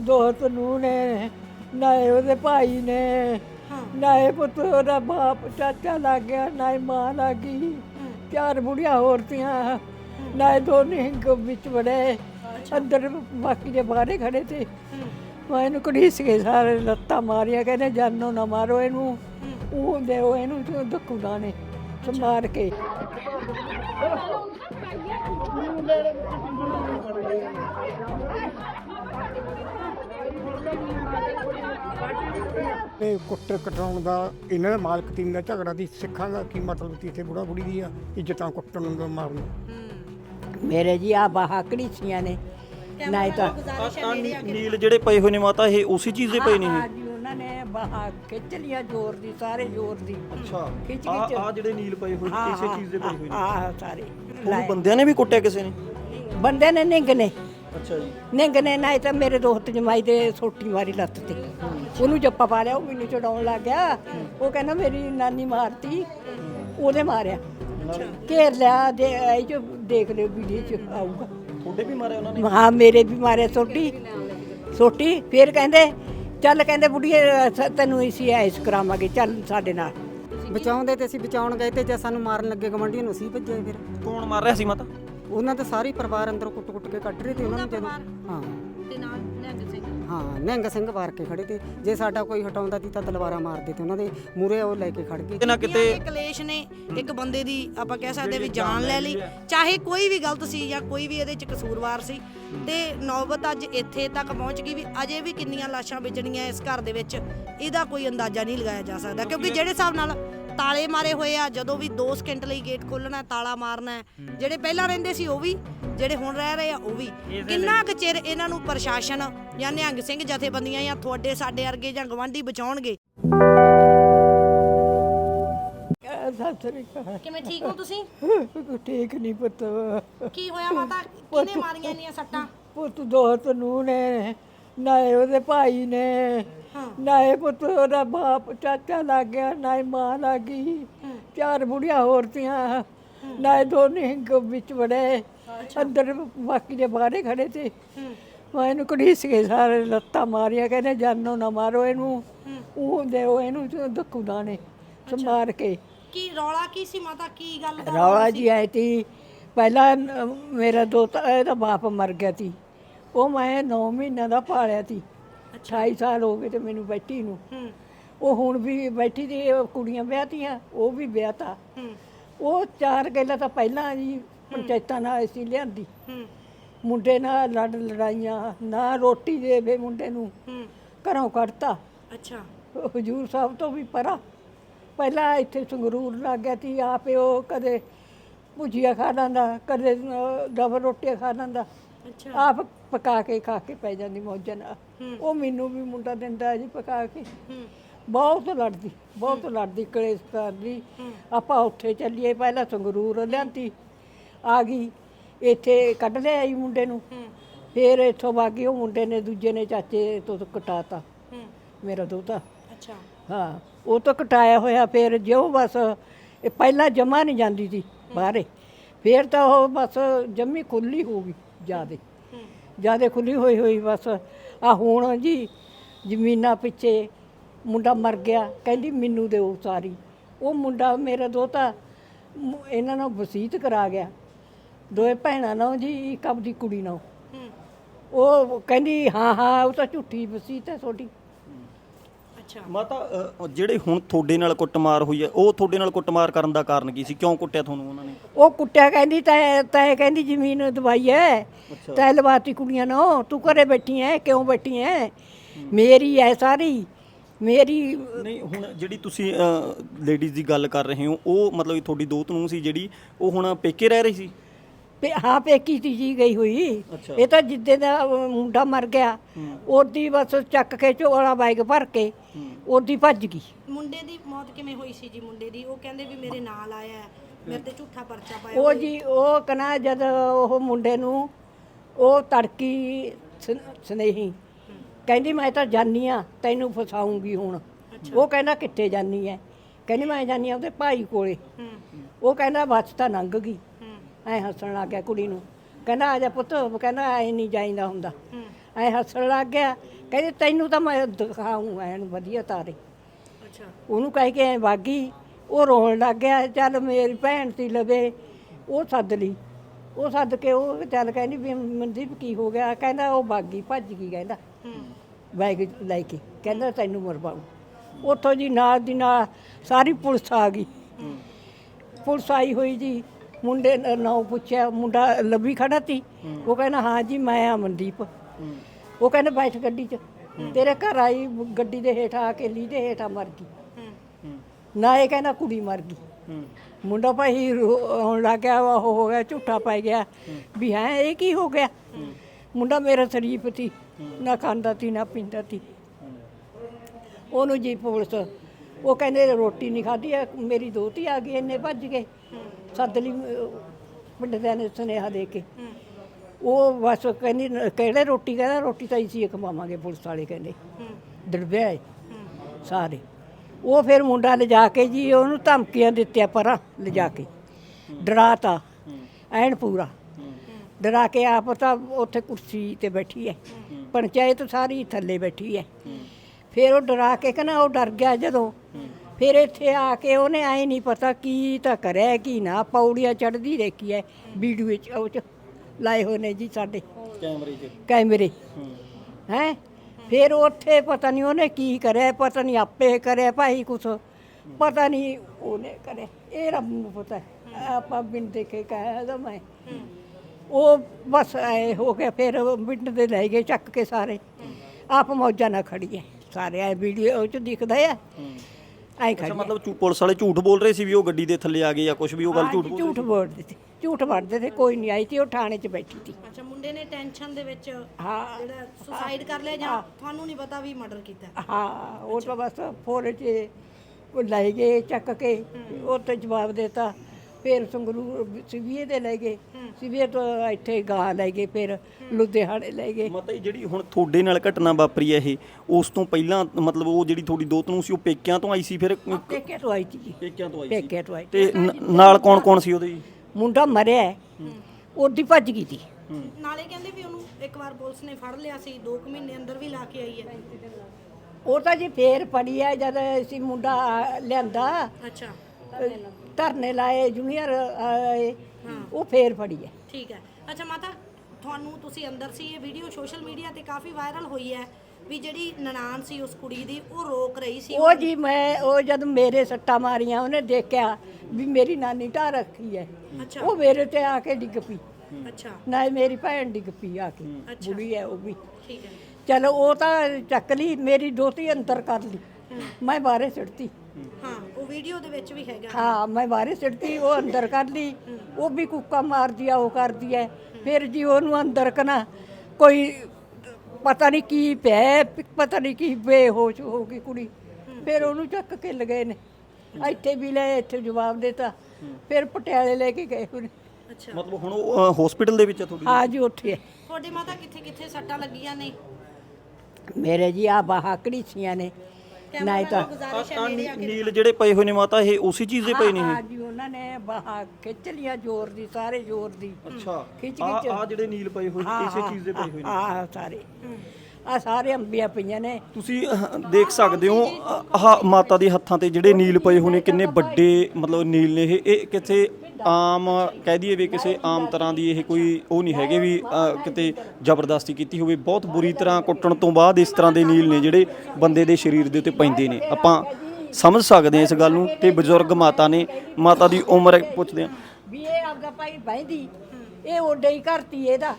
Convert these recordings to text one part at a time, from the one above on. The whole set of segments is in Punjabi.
ਦੋਹਤ ਨੂੰ ਨੇ ਨਾਲੇ ਉਹਦੇ ਭਾਈ ਨੇ ਨਾਲੇ ਪੁੱਤ ਉਹਦਾ ਬਾਪ ਚਾਚਾ ਲੱਗ ਗਿਆ ਨਾਲੇ ਮਾਂ ਲੱਗ ਗਈ। ਚਾਰ ਬੁੜੀਆਂ ਹੋਰ ਤੀਆਂ ਨਾਲੇ ਦੋ ਨਿਹੰਗ ਵਿੱਚ ਵੜੇ। ਅੰਦਰ ਬਾਕੀ ਦੇ ਬਾਹਰੇ ਖੜੇ ਤੇ ਮੈਂ ਇਹਨੂੰ ਘੜੀਸ ਕੇ ਸਾਰੇ ਲੱਤਾਂ ਮਾਰੀਆਂ ਕਹਿੰਦੇ ਜਾਨੋ ਨਾ ਮਾਰੋ ਇਹਨੂੰ। ਉਹ ਦੇਓ ਇਹਨੂੰ ਤੇ ਦੁੱਖੂ ਦਾਣੇ ਮਾਰ ਕੇ। ਇਹ ਕੁੱਟ ਕਟਾਉਣ ਦਾ ਇਹਨਾਂ ਦਾ ਮਾਲਕ ਟੀਮ ਦਾ ਝਗੜਾ ਦੀ ਸਿੱਖਾਂ ਦਾ ਕੀ ਮਤਲਬ ਸੀ ਇੱਥੇ ਬੁੜਾ ਬੁੜੀ ਦੀਆਂ ਇੱਜ਼ਤਾਂ ਕੁੱਟਣ ਦਾ ਮਾਰਨ ਮੇਰੇ ਜੀ ਆ ਬਾਹਾਂ ਘੜੀਸੀਆਂ ਨੇ। ਨਹੀਂ ਤਾਂ ਆਹ ਨੀਲ ਜਿਹੜੇ ਪਏ ਹੋਏ ਨੇ ਮਾਤਾ ਇਹ ਉਸੇ ਚੀਜ਼ ਦੇ ਪਏ ਨੇ ਇਹ? ਆ ਜੀ ਉਹਨਾਂ ਨੇ ਬਾਹਾਂ ਖਿੱਚ ਲਿਆ ਜ਼ੋਰ ਦੀ ਸਾਰੇ ਜ਼ੋਰ ਦੀ। ਅੱਛਾ। ਖਿੱਚ ਆ ਖਿੱਚ। ਆ ਜਿਹੜੇ ਨੀਲ ਪਏ ਹੋਏ ਨੇ ਇਸੇ ਚੀਜ਼ ਦੇ ਪਏ ਹੋਏ ਨੇ? ਆ ਸਾਰੇ। ਉਹ ਬੰਦਿਆਂ ਨੇ ਵੀ ਕੁੱਟਿਆ ਕਿਸੇ ਨੇ? ਬੰਦੇ ਨੇ ਨਿੰਗ ਨੇ। ਅੱਛਾ ਜੀ। ਨਿੰਗ ਨੇ ਨਾ ਤਾਂ ਮੇਰੇ ਦੋਸਤ ਜਮਾਈ ਦੇ ਸੋਟੀ ਮਾਰੀ ਲੱਤ ਤੇ। ਉਹਨੂੰ ਜੱਪਾ ਪਾ ਲਿਆ ਉਹ ਮੈਨੂੰ ਚੜਾਉਣ ਲੱਗ ਗਿਆ। ਉਹ ਕਹਿੰਦਾ ਮੇਰੀ ਨਾਨੀ ਮਾਰਤੀ। ਉਹਦੇ ਮਾਰਿਆ। ਘੇਰ ਲਿਆ ਦੇ ਇਹ ਜੋ ਦੇਖ ਲਿਓ ਵੀਡੀਓ ਚ ਆਊਗਾ। ਤੁਹਾਡੇ ਵੀ ਮਾਰਿਆ ਉਹਨਾਂ ਨੇ? ਹਾਂ ਮੇਰੇ ਵੀ ਮਾਰੇ ਸੋਟੀ। ਸੋਟੀ ਫਿਰ ਕਹਿੰਦੇ ਚੱਲ ਕਹਿੰਦੇ ਬੁੜੀਏ ਸ- ਤੈਨੂੰ ਇਸੀ ਐਸ ਕਰਾਵਾਂਗੇ ਚੱਲ ਸਾਡੇ ਨਾਲ। ਬਚਾਉਂਦੇ ਤੇ ਅਸੀਂ ਬਚਾਉਣ ਗਏ ਤੇ ਜੇ ਸਾਨੂੰ ਮਾਰਨ ਲੱਗੇ ਗਵੰਡੀਆਂ ਨੂੰ ਅਸੀਂ ਭੱਜੇ ਫਿਰ। ਕੌਣ ਮਾਰ ਰਿਹਾ ਸੀ ਮਾਤਾ? ਉਹਨਾਂ ਦੇ ਸਾਰੇ ਪਰਿਵਾਰ ਅੰਦਰੋਂ ਕੁੱਟ-ਕੁੱਟ ਕੇ ਕੱਢ ਰਹੇ ਤੇ ਉਹਨਾਂ ਨੂੰ ਜਦੋਂ ਹਾਂ। ਤੇ ਨਾਲ ਨਿਹੰਗ ਸਿੰਘ। ਹਾਂ ਨਿਹੰਗ ਸਿੰਘ ਵਾਰ ਕੇ ਖੜੇ ਤੇ। ਜੇ ਸਾਡਾ ਕੋਈ ਹਟਾਉਂਦਾ ਸੀ ਤਾਂ ਤਲਵਾਰਾਂ ਮਾਰਦੇ ਤੇ ਉਹਨਾਂ ਦੇ। ਮੂਰੇ ਉਹ ਲੈ ਕੇ ਖੜ ਗਏ। ਕਿਤੇ ਨਾ ਕਿਤੇ ਇਹ ਕਲੇਸ਼ ਨੇ ਇੱਕ ਬੰਦੇ ਦੀ ਆਪਾਂ ਕਹਿ ਸਕਦੇ ਵੀ ਜਾਨ ਲੈ ਲਈ। ਚਾਹੇ ਕੋਈ ਵੀ ਗਲਤ ਸੀ ਜਾਂ ਕੋਈ ਵੀ ਇਹਦੇ ਚ ਕਸੂਰਵਾਰ ਸੀ। ਤੇ ਨੌਬਤ ਅੱਜ ਇੱਥੇ ਤੱਕ ਪਹੁੰਚ ਗਈ ਵੀ ਅਜੇ ਵੀ ਕਿੰਨੀਆਂ ਲਾਸ਼ਾਂ ਵਿਚਣੀਆਂ ਇਸ ਘਰ ਦੇ ਵਿੱਚ। ਇਹਦਾ ਕੋਈ ਅੰਦਾਜ਼ਾ ਨਹੀਂ ਲਗਾਇਆ ਜਾ ਸਕਦਾ। ਕਿਉਂਕਿ ਜਿਹੜੇ ਹਿਸਾਬ ਨਾਲ ਤਾਲੇ ਮਾਰੇ ਹੋਏ ਆ ਜਦੋਂ ਵੀ 2 ਸਕਿੰਟ ਲਈ ਗੇਟ ਖੋਲਣਾ ਤਾਲਾ ਮਾਰਨਾ ਹੈ। ਜਿਹੜੇ ਪਹਿਲਾਂ ਰਹਿੰਦੇ ਸੀ ਉਹ ਵੀ ਜਿਹੜੇ ਹੁਣ ਰਹਿ ਰਹੇ ਆ ਉਹ ਵੀ। ਕਿੰਨਾ ਕੁ ਚਿਰ ਇਹਨਾਂ ਨੂੰ ਪ੍ਰਸ਼ਾਸਨ ਜਾਂ ਨਿਹੰਗ ਸਿੰਘ ਜਥੇਬੰਦੀਆਂ ਜਾਂ ਤੁਹਾਡੇ ਸਾਡੇ ਵਰਗੇ ਜਾਂ ਗਵਾਂਢੀ ਬਚਾਉਣਗੇ? ਅਹ ਸਤਿ ਸ੍ਰੀ ਅਕਾਲ ਕਿਵੇਂ ਠੀਕ ਹੋ ਤੁਸੀਂ? ਠੀਕ ਨਹੀਂ ਪੁੱਤ। ਕੀ ਹੋਇਆ ਮਾਤਾ? ਕਿਹਨੇ ਮਾਰੀਆਂ ਇੰਨੀਆਂ ਸੱਟਾਂ? ਪੁੱਤ ਦੋਹਤ ਨੂੰ ਨੇ। ਨਾਲੇ ਉਹਦੇ ਭਾਈ ਨੇ ਨਾਲੇ ਪੁੱਤ ਉਹਦਾ ਬਾਪ ਚਾਚਾ ਲੱਗ ਗਿਆ ਨਾਲੇ ਮਾਂ ਲੱਗ ਗਈ ਚਾਰ ਬੁੜੀਆਂ ਹੋਰ ਤੀਆਂ ਨਾਲੇ ਦੋ ਨਿਹੰਗ ਵਿੱਚ ਵੜੇ ਅੰਦਰ ਬਾਕੀ ਦੇ ਬਾਹਰੇ ਖੜੇ ਤੇ। ਮੈਂ ਇਹਨੂੰ ਘੜੀਸ ਕੇ ਸਾਰੇ ਲੱਤਾਂ ਮਾਰੀਆਂ ਕਹਿੰਦੇ ਜਾਨੋ ਨਾ ਮਾਰੋ ਇਹਨੂੰ। ਉਹ ਦੇਓ ਇਹਨੂੰ ਤੇ ਦੁੱਖੂ ਦਾਣੇ ਮਾਰ ਕੇ। ਕੀ ਰੌਲਾ ਕੀ ਸੀ ਮਾਤਾ? ਕੀ ਗੱਲ ਦਾ ਰੌਲਾ ਜੀ ਆਈ ਤੀ। ਪਹਿਲਾਂ ਨ- ਮੇਰਾ ਦੋਤਾ ਇਹਦਾ ਬਾਪ ਮਰ ਗਿਆ ਸੀ ਉਹ ਮੈਂ 9 ਮਹੀਨਿਆਂ ਦਾ ਪਾਲਿਆ ਸੀ 28 ਸਾਲ ਹੋ ਗਏ ਤੇ ਮੈਨੂੰ ਬੈਠੀ ਨੂੰ। ਹੂੰ। ਉਹ ਹੁਣ ਵੀ ਬੈਠੀ ਦੀ ਕੁੜੀਆਂ ਵਿਆਹਤੀਆਂ ਉਹ ਵੀ ਵਿਆਹਤਾ। ਹੂੰ। ਉਹ ਚਾਰ ਗੱਲਾਂ ਤਾਂ ਪਹਿਲਾਂ ਜੀ ਪੰਚਾਇਤਾਂ ਨਾਲ ਅਸੀਂ ਲਿਆਂਦੀ। ਹੂੰ। ਮੁੰਡੇ ਨਾਲ ਲੜ ਲੜਾਈਆਂ ਨਾ ਰੋਟੀ ਦੇਵੇ ਮੁੰਡੇ ਨੂੰ ਹੂੰ। ਘਰੋਂ ਕੱਢਤਾ। ਅੱਛਾ। ਹਜੂਰ ਸਾਹਿਬ ਤੋਂ ਵੀ ਪਰਾ। ਪਹਿਲਾਂ ਇੱਥੇ ਸੰਗਰੂਰ ਲੱਗ ਗਿਆ ਸੀ ਆਪੇ ਉਹ ਕਦੇ ਭੁਜੀਆ ਖਾ ਲੈਂਦਾ ਕਦੇ ਡਬਲ ਰੋਟੀਆਂ ਖਾ ਲੈਂਦਾ। ਅੱਛਾ। ਆਪ ਪਕਾ ਕੇ ਖਾ ਕੇ ਪੈ ਜਾਂਦੀ ਮੌਜਾਂ ਨਾਲ। ਉਹ ਮੈਨੂੰ ਵੀ ਮੁੰਡਾ ਦਿੰਦਾ ਜੀ ਪਕਾ ਕੇ। ਬਹੁਤ ਲੜਦੀ ਬਹੁਤ ਲੜਦੀ ਕਲੇਸ਼ ਕਰਦੀ। ਆਪਾਂ ਉੱਥੇ ਚੱਲੀਏ ਪਹਿਲਾਂ ਸੰਗਰੂਰ ਲਿਆਂਤੀ ਆ ਗਈ ਇੱਥੇ ਕੱਢ ਲਿਆ ਆਈ ਮੁੰਡੇ ਨੂੰ। ਫੇਰ ਇੱਥੋਂ ਬਾਗੀ ਉਹ ਮੁੰਡੇ ਨੇ ਦੂਜੇ ਨੇ ਚਾਚੇ ਤੋਂ ਕਟਾਤਾ ਮੇਰਾ ਦੋਤਾ। ਅੱਛਾ। ਹਾਂ ਉਹ ਤਾਂ ਕਟਾਇਆ ਹੋਇਆ ਫਿਰ ਜਿਉਂ ਬਸ ਇਹ ਪਹਿਲਾਂ ਜਮਾ ਨਹੀਂ ਜਾਂਦੀ ਸੀ ਬਾਹਰੇ। ਫਿਰ ਤਾਂ ਉਹ ਬਸ ਜੰਮੀ ਖੁੱਲੀ ਹੋ ਗਈ। ਜਿਆਦੇ ਜਿਆਦੇ ਖੁੱਲੀ ਹੋਈ ਹੋਈ ਬਸ। ਆ ਹੁਣ ਜੀ ਜ਼ਮੀਨਾਂ ਪਿੱਛੇ ਮੁੰਡਾ ਮਰ ਗਿਆ ਕਹਿੰਦੀ ਮੈਨੂੰ ਦਿਓ ਸਾਰੀ ਉਹ ਮੁੰਡਾ ਮੇਰਾ ਦੋਤਾ ਮ- ਇਹਨਾਂ ਨਾਲ ਵਸੀਤ ਕਰਾ ਗਿਆ। ਦੋਏ ਭੈਣਾਂ ਨਾਲ ਜੀ ਇੱਕ ਆਪਦੀ ਕੁੜੀ ਨਾਲ। ਉਹ ਕਹਿੰਦੀ ਹਾਂ ਹਾਂ ਉਹ ਤਾਂ ਝੂਠੀ ਵਸੀਤ ਹੈ ਤੁਹਾਡੀ। ਅੱਛਾ। ਮਾਤਾ ਅ, ਜਿਹੜੇ ਹੁਣ ਤੁਹਾਡੇ ਨਾਲ ਕੁੱਟਮਾਰ ਹੋਈ ਹੈ ਉਹ ਤੁਹਾਡੇ ਨਾਲ ਕੁੱਟਮਾਰ ਕਰਨ ਦਾ ਕਾਰਨ ਕੀ ਸੀ? ਕਿਉਂ ਕੁੱਟਿਆ ਤੁਹਾਨੂੰ ਉਹਨਾਂ ਨੇ? ਉਹ ਕੁੱਟਿਆ ਕਹਿੰਦੀ ਤੈ ਤੈ ਕਹਿੰਦੀ ਜ਼ਮੀਨ ਦਵਾਈ ਐ। ਤੈ ਲਵਾਤੀ ਕੁੜੀਆਂ ਨੂੰ ਤੂੰ ਘਰੇ ਬੈਠੀ ਐ ਕਿਉਂ ਬੈਠੀ ਐ? ਮੇਰੀ ਐ ਸਾਰੀ। ਮੇਰੀ ਨਹੀਂ ਹੁਣ ਜਿਹੜੀ ਤੁਸੀਂ ਲੇਡੀਜ਼ ਦੀ ਗੱਲ ਕਰ ਰਹੇ ਹੋ ਉਹ ਮਤਲਬ ਕਿ ਤੁਹਾਡੀ ਦੋਤ ਨੂੰ ਸੀ ਜਿਹੜੀ ਉਹ ਹੁਣ ਪੇਕੇ ਰਹਿ ਰਹੀ ਸੀ? ਪੇ- ਹਾਂ ਪੇਕੀ ਤੀ ਜੀ ਗਈ ਹੋਈ। ਅੱਛਾ। ਇਹ ਤਾਂ ਜਿੱਦੇ ਦਾ ਮੁੰਡਾ ਮਰ ਗਿਆ ਉਹਦੀ ਬਸ ਚੱਕ ਕੇ ਝੋਲਾ ਬਾਈਕ ਭਰ ਕੇ ਉਹਦੀ ਭੱਜ ਗਈ। ਮੁੰਡੇ ਦੀ ਮੌਤ ਕਿਵੇਂ ਹੋਈ ਸੀ ਜੀ ਮੁੰਡੇ ਦੀ? ਉਹ ਕਹਿੰਦੇ ਵੀ ਮੇਰੇ ਨਾਲ ਆਇਆ ਹੈ, ਮੇਰੇ ਤੇ ਝੂਠਾ ਪਰਚਾ ਪਾਇਆ ਉਹ ਜੀ ਉਹ ਕਨਾ ਜਦ ਉਹ ਮੁੰਡੇ ਨੂੰ ਉਹ ਤੜਕੀ ਸਨੇਹੀ ਕਹਿੰਦੀ ਮੈਂ ਤਾਂ ਜਾਨੀ ਆ ਤੈਨੂੰ ਫਸਾਉਂਗੀ ਹੁਣ। ਉਹ ਕਹਿੰਦਾ ਕਿੱਥੇ ਜਾਨੀ ਐ? ਕਹਿੰਦੀ ਮੈਂ ਜਾਨੀ ਆ ਉਹਦੇ ਭਾਈ ਕੋਲੇ। ਹੂੰ। ਉਹ ਕਹਿੰਦਾ ਬੱਸ ਤਾਂ ਲੰਘ ਗਈ। ਐ ਹੱਸਣ ਲੱਗ ਗਿਆ ਕੁੜੀ ਨੂੰ। ਕਹਿੰਦਾ ਆ ਜਾ ਪੁੱਤ। ਉਹ ਕਹਿੰਦਾ ਐ ਨਹੀਂ ਜਾਈਦਾ ਹੁੰਦਾ। ਐ ਹੱਸਣ ਲੱਗ ਗਿਆ। ਕਹਿੰਦੇ ਤੈਨੂੰ ਤਾਂ ਮੈਂ ਦਿਖਾਉਂ ਐਨ ਵਧੀਆ ਤਾਰੇ। ਅੱਛਾ। ਉਹਨੂੰ ਕਹਿ ਕੇ ਐ ਵਾਗੀ। ਉਹ ਰੋਣ ਲੱਗ ਗਿਆ ਚੱਲ ਮੇਰੀ ਭੈਣ ਸੀ ਲਵੇ। ਉਹ ਸੱਦ ਲਈ। ਉਹ ਸੱਦ ਕੇ ਉਹ ਚੱਲ ਕਹਿੰਦੀ ਵੀ ਮਨਦੀਪ ਕੀ ਹੋ ਗਿਆ? ਕਹਿੰਦਾ ਉਹ ਬਾਗੀ ਭੱਜ ਗਈ ਕਹਿੰਦਾ। ਬੈਗ ਲੈ ਕੇ। ਕਹਿੰਦਾ ਤੈਨੂੰ ਮਰਵਾਉ। ਉੱਥੋਂ ਜੀ ਨਾਲ ਦੀ ਨਾਲ ਸਾਰੀ ਪੁਲਿਸ ਆ ਗਈ। ਪੁਲਿਸ ਆਈ ਹੋਈ ਜੀ। ਮੁੰਡੇ ਦਾ ਨਾਂ ਪੁੱਛਿਆ, ਮੁੰਡਾ ਲੱਭੀ ਖੜਾ ਸੀ। ਉਹ ਕਹਿੰਦਾ, ਹਾਂ ਜੀ, ਮੈਂ ਆ ਮਨਦੀਪ। ਉਹ ਕਹਿੰਦਾ, ਬੈਠ ਗੱਡੀ 'ਚ। ਤੇਰੇ ਘਰ ਆਈ, ਗੱਡੀ ਦੇ ਹੇਠ ਆ ਕੇ ਲੀ ਦੇ ਹੇਠਾਂ ਮਰ ਗਈ। ਨਾ ਇਹ ਕਹਿੰਦਾ, ਕੁੜੀ ਮਰ ਗਈ। ਮੁੰਡਾ ਭਾਈ ਰੋ- ਆਉਣ ਉਹ ਹੋ ਗਿਆ, ਝੂਠਾ ਪੈ ਗਿਆ। ਵੀ ਹੈ, ਇਹ ਕੀ ਹੋ ਗਿਆ? ਮੁੰਡਾ ਮੇਰਾ ਸ਼ਰੀਫ ਸੀ। ਨਾ ਖਾਂਦਾ ਸੀ, ਨਾ ਪੀਂਦਾ ਸੀ। ਉਹਨੂੰ ਜੀ ਪੁਲਿਸ, ਉਹ ਕਹਿੰਦੇ, ਰੋਟੀ ਨਹੀਂ ਖਾਧੀ ਆ ਮੇਰੀ ਦੋਤੀ ਆ ਗਈ, ਇੰਨੇ ਭੱਜ ਗਏ। ਸੱਦ ਲਈ ਅਹ, ਪੰਡਿਤਾਂ ਨੇ ਸੁਨੇਹਾ ਦੇ ਕੇ। ਉਹ ਬਸ ਕਹਿੰਦੀ ਨ- ਕਿਹੜੇ ਰੋਟੀ ਕਹਿੰਦਾ ਰੋਟੀ ਤਾਂ ਅਸੀਂ ਖਵਾਵਾਂਗੇ ਪੁਲਿਸ ਵਾਲੇ ਕਹਿੰਦੇ। ਦੜਬਿਆ ਏ ਸਾਰੇ। ਉਹ ਫਿਰ ਮੁੰਡਾ ਲਿਜਾ ਕੇ ਜੀ ਉਹਨੂੰ ਧਮਕੀਆਂ ਦਿੱਤੀਆਂ ਪਰਾਂ ਲਿਜਾ ਕੇ। ਡਰਾਤਾ ਐਨ ਪੂਰਾ। ਡਰਾ ਕੇ ਆਪ ਤਾਂ ਉੱਥੇ ਕੁਰਸੀ ਤੇ ਬੈਠੀ ਹੈ ਪੰਚਾਇਤ ਸਾਰੀ ਥੱਲੇ ਬੈਠੀ ਹੈ ਫਿਰ ਉਹ ਡਰਾ ਕੇ ਕਹਿੰਦਾ ਉਹ ਡਰ ਗਿਆ ਜਦੋਂ। ਫਿਰ ਇੱਥੇ ਆ ਕੇ ਉਹਨੇ ਆਏ ਨਹੀਂ ਪਤਾ ਕੀ ਤਾਂ ਕਰਿਆ ਕੀ ਨਾ ਪੌੜੀਆਂ ਚੜਦੀ ਦੇਖੀ ਹੈ ਵੀਡੀਓ ਵਿੱਚ ਉਹ ਚ ਲਾਏ ਹੋਏ ਨੇ ਜੀ ਸਾਡੇ। ਕੈਮਰੇ 'ਚ। ਕੈਮਰੇ। ਹੈ। ਫਿਰ ਉੱਥੇ ਪਤਾ ਨਹੀਂ ਉਹਨੇ ਕੀ ਕਰਿਆ ਪਤਾ ਨਹੀਂ ਆਪੇ ਕਰਿਆ ਭਾਈ ਕੁਛ ਪਤਾ ਨਹੀਂ ਉਹਨੇ ਕਰਿਆ। ਇਹ ਰੱਬ ਨੂੰ ਪਤਾ ਹੈ। ਆਪਾਂ ਬਿਨ ਦੇਖੇ ਕਹਿਆ ਤਾਂ ਮੈਂ। ਉਹ ਬਸ ਐ ਹੋ ਗਿਆ ਫਿਰ ਬਿੰਦ ਦੇ ਲੈ ਗਏ ਚੱਕ ਕੇ ਸਾਰੇ। ਆਪ ਮੌਜਾਂ ਨਾਲ ਖੜੀ ਐ ਸਾਰੇ ਐ ਵੀਡੀਓ ਚ ਦਿਖਦਾ ਐ ਐ ਖੜੀ ਅੱਛਾ। ਮਤਲਬ ਝੂ- ਪੁਲਿਸ ਵਾਲੇ ਝੂਠ ਬੋਲ ਰਹੇ ਸੀ ਵੀ ਉਹ ਗੱਡੀ ਦੇ ਥੱਲੇ ਆ ਗਏ ਜਾਂ ਕੁਝ ਵੀ ਉਹ ਗੱਲ ਝੂਠ ਹਾਂਜੀ, ਝੂਠ ਬੋਲਦੇ ਤੇ ਝੂਠ ਵੜਦੇ ਤੇ ਕੋਈ ਨਹੀਂ ਆਈ ਤੇ ਉਹ ਥਾਣੇ 'ਚ ਬੈਠੀ ਸੀ। ਅੱਛਾ ਮੁੰਡੇ ਨੇ ਟੈਨਸ਼ਨ ਦੇ ਵਿੱਚ ਹਾਂ। ਜਿਹੜਾ ਸੁਸਾਈਡ ਕਰ ਲਿਆ ਜਾਂ ਤੁਹਾਨੂੰ ਨਹੀਂ ਪਤਾ ਵੀ ਮਰਡਰ ਕੀਤਾ? ਹਾਂ ਉਹ ਤਾਂ ਬਸ ਫੋਨ 'ਚ ਉਹ ਲੈ ਗਏ ਚੱਕ ਕੇ ਉਹ ਤੇ ਜਵਾਬ ਦਿੱਤਾ। ਫਿਰ ਸੰਗਰੂਰ ਸਿਵੀਏ ਦੇ ਲੈ ਗਏ। ਸਿਵੀਏ ਤੋਂ ਇੱਥੇ ਗਾਹ ਲੈ ਗਏ ਫਿਰ ਲੁਧਿਆਣੇ ਲੈ ਗਏ। ਮਤਲਬ ਜਿਹੜੀ ਹੁਣ ਤੁਹਾਡੇ ਨਾਲ ਘਟਨਾ ਵਾਪਰੀ ਹੈ ਇਹ ਉਸ ਤੋਂ ਪਹਿਲਾਂ ਮਤਲਬ ਉਹ ਜਿਹੜੀ ਤੁਹਾਡੀ ਦੋਸਤ ਨੂੰ ਸੀ ਉਹ ਪੇਕਿਆਂ ਤੋਂ ਆਈ ਸੀ ਫਿਰ? ਪੇਕੇ ਤੋਂ ਆਈ ਸੀ ਜੀ। ਪੇਕਿਆਂ ਤੋਂ ਆਈ ਪੇਕੇ ਤੋਂ ਆਈ ਤੇ ਨਾਲ ਕੌਣ ਕੌਣ ਸੀ ਉਹਦੇ ਜੀ? ਮੁੰਡਾ ਮਰਿਆ ਹੈ। ਉਹਦੀ ਭੱਜ ਗਈ ਸੀ। ਨਾਲੇ ਕਹਿੰਦੇ ਵੀ ਉਹਨੂੰ ਇੱਕ ਵਾਰ ਪੁਲਿਸ ਨੇ ਫੜ ਲਿਆ ਸੀ 2 ਮਹੀਨੇ ਅੰਦਰ ਵੀ ਲਾ ਕੇ ਆਈ ਹੈ। ਉਹ ਤਾਂ ਜੀ ਫੇਰ ਪੜੀ ਹੈ ਜਦ ਅਸੀਂ ਮੁੰਡਾ ਲਿਆਂਦਾ। ਅੱਛਾ। ਧਰਨੇ ਲਾਏ ਜੂਨੀਅਰ ਆਏ ਉਹ ਫੇਰ ਪੜੀ ਹੈ। ਠੀਕ ਹੈ। ਅੱਛਾ ਮਾਤਾ ਤੁਹਾਨੂੰ ਤੁਸੀਂ ਅੰਦਰ ਸੀ ਇਹ ਵੀਡੀਓ ਸੋਸ਼ਲ ਮੀਡੀਆ ਤੇ ਕਾਫੀ ਵਾਇਰਲ ਹੋਈ ਹੈ ਵੀ ਜਿਹੜੀ ਨਨਾਣ ਸੀ ਉਸ ਕੁੜੀ ਦੀ ਉਹ ਰੋਕ ਰਹੀ ਸੀ। ਉਹ ਜੀ ਮੈਂ ਉਹ ਜਦ ਮੇਰੇ ਸੱਟਾਂ ਮਾਰੀਆਂ ਉਹਨੇ ਦੇਖਿਆ ਵੀ ਮੇਰੀ ਨਾਨੀ ਢਾ ਰੱਖੀ ਹੈ। ਅੱਛਾ। ਉਹ ਮੇਰੇ ਤੇ ਆ ਕੇ ਡਿੱਗ ਪਈ। ਅੱਛਾ। ਨਾ ਮੇਰੀ ਭੈਣ ਡਿੱਗ ਪਈ ਆ ਕੇ ਬੁੜੀ ਹੈ ਉਹ ਵੀ। ਠੀਕ ਹੈ। ਚਲੋ ਉਹ ਤਾਂ ਚੱਕ ਲਈ ਮੇਰੀ ਦੋਤੀ ਅੰਦਰ ਕਰ ਲਈ। ਮੈਂ ਬਾਹਰੇ ਸਿੱਟਤੀ। ਹਾਂ ਉਹ ਵੀਡੀਓ ਦੇ ਵਿੱਚ ਵੀ ਹੈਗਾ। ਹਾਂ ਮੈਂ ਬਾਹਰੇ ਸਿੱਟਤੀ ਉਹ ਅੰਦਰ ਕਰ ਲਈ। ਉਹ ਵੀ ਕੁੱਕਾ ਮਾਰਦੀ ਆ ਉਹ ਕਰਦੀ ਐ ਫਿਰ ਜੀ ਉਹਨੂੰ ਅੰਦਰ ਕਨਾ ਕੋਈ ਪਤਾ ਨਹੀਂ ਕੀ ਪਿਆ ਪਤਾ ਨਹੀਂ ਕੀ ਬੇਹੋਸ਼ ਹੋ ਗਈ ਕੁੜੀ। ਫਿਰ ਉਹਨੂੰ ਚੱਕ ਕੇ ਲਗਏ ਨੇ। ਇੱਥੇ ਵੀ ਲੈ ਇੱਥੇ ਜਵਾਬ ਦਿੱਤਾ ਫਿਰ ਪਟਿਆਲੇ ਲੈ ਕੇ ਗਏ ਉਹਨੇ। ਅੱਛਾ। ਮਤਲਬ ਹੁਣ ਉਹ ਹਸਪੀਟਲ ਦੇ ਵਿੱਚ ਹੈ ਤੁਹਾਡੀ? ਹਾਂ ਜੀ ਉੱਥੇ ਹੈ। ਤੁਹਾਡੀ ਮਾਤਾ ਕਿੱਥੇ ਕਿੱਥੇ ਸੱਟਾਂ ਲੱਗੀਆਂ ਨੇ? ਮੇਰੇ ਜੀ ਆ ਬਾਹਾਕੜੀ ਸੀਆਂ ਨੇ। ਨਹੀਂ ਤਾਂ। ਆ ਨੀਲ ਜਿਹੜੇ ਪਏ ਹੋਏ ਨੇ ਮਾਤਾ ਇਹ ਉਸੇ ਚੀਜ਼ ਦੇ ਪਏ ਨੇ ਹਾਂ ਜੀ ਉਹਨਾਂ ਨੇ ਬਾਹਾ ਖਿੱਚ ਲਿਆ ਜ਼ੋਰ ਦੀ ਸਾਰੇ ਜ਼ੋਰ ਦੀ। ਅੱਛਾ। ਖਿੱਚ ਆ ਖਿੱਚ। ਆ ਜਿਹੜੇ ਨੀਲ ਪਏ ਹੋਏ ਨੇ ਇਸੇ ਚੀਜ਼ ਦੇ ਪਏ ਹੋਏ ਨੇ? ਆ ਸਾਰੇ। ਆ ਸਾਰੇ ਅੰਬੀਆਂ ਪਈਆਂ ਨੇ। ਤੁਸੀਂ ਅਹ, ਦੇਖ ਸਕਦੇ ਹੋ ਆਹ ਮਾਤਾ ਦੇ ਹੱਥਾਂ ਤੇ ਜਿਹੜੇ ਨੀਲ ਪਏ ਹੋਏ ਨੇ ਕਿੰਨੇ ਵੱਡੇ ਮਤਲਬ ਨੀਲ ਨੇ ਇਹ। ਇਹ ਕਿਸੇ ਆਮ ਕਹਿ ਦਈਏ ਵੀ ਕਿਸੇ ਆਮ ਤਰ੍ਹਾਂ ਦੀ ਇਹ ਕੋਈ ਉਹ ਨਹੀਂ ਹੈਗੇ ਵੀ ਅਹ, ਕਿਤੇ ਜ਼ਬਰਦਸਤੀ ਕੀਤੀ ਹੋਵੇ। ਬਹੁਤ ਬੁਰੀ ਤਰ੍ਹਾਂ ਕੁੱਟਣ ਤੋਂ ਬਾਅਦ ਇਸ ਤਰ੍ਹਾਂ ਦੇ ਨੀਲ ਨੇ ਜਿਹੜੇ ਬੰਦੇ ਦੇ ਸਰੀਰ ਦੇ ਉੱਤੇ ਪੈਂਦੇ ਨੇ। ਆਪਾਂ ਸਮਝ ਸਕਦੇ ਹਾਂ ਇਸ ਗੱਲ ਨੂੰ ਤੇ ਬਜ਼ੁਰਗ ਮਾਤਾ ਨੇ ਮਾਤਾ ਦੀ ਉਮਰ ਪੁੱਛਦੇ ਆ ਵੀ ਇਹ ਆਪਦਾ ਭਾਈ ਬਹਿੰਦੀ ਇਹ ਓਡੇ ਹੀ ਕਰਤੀ ਇਹਦਾ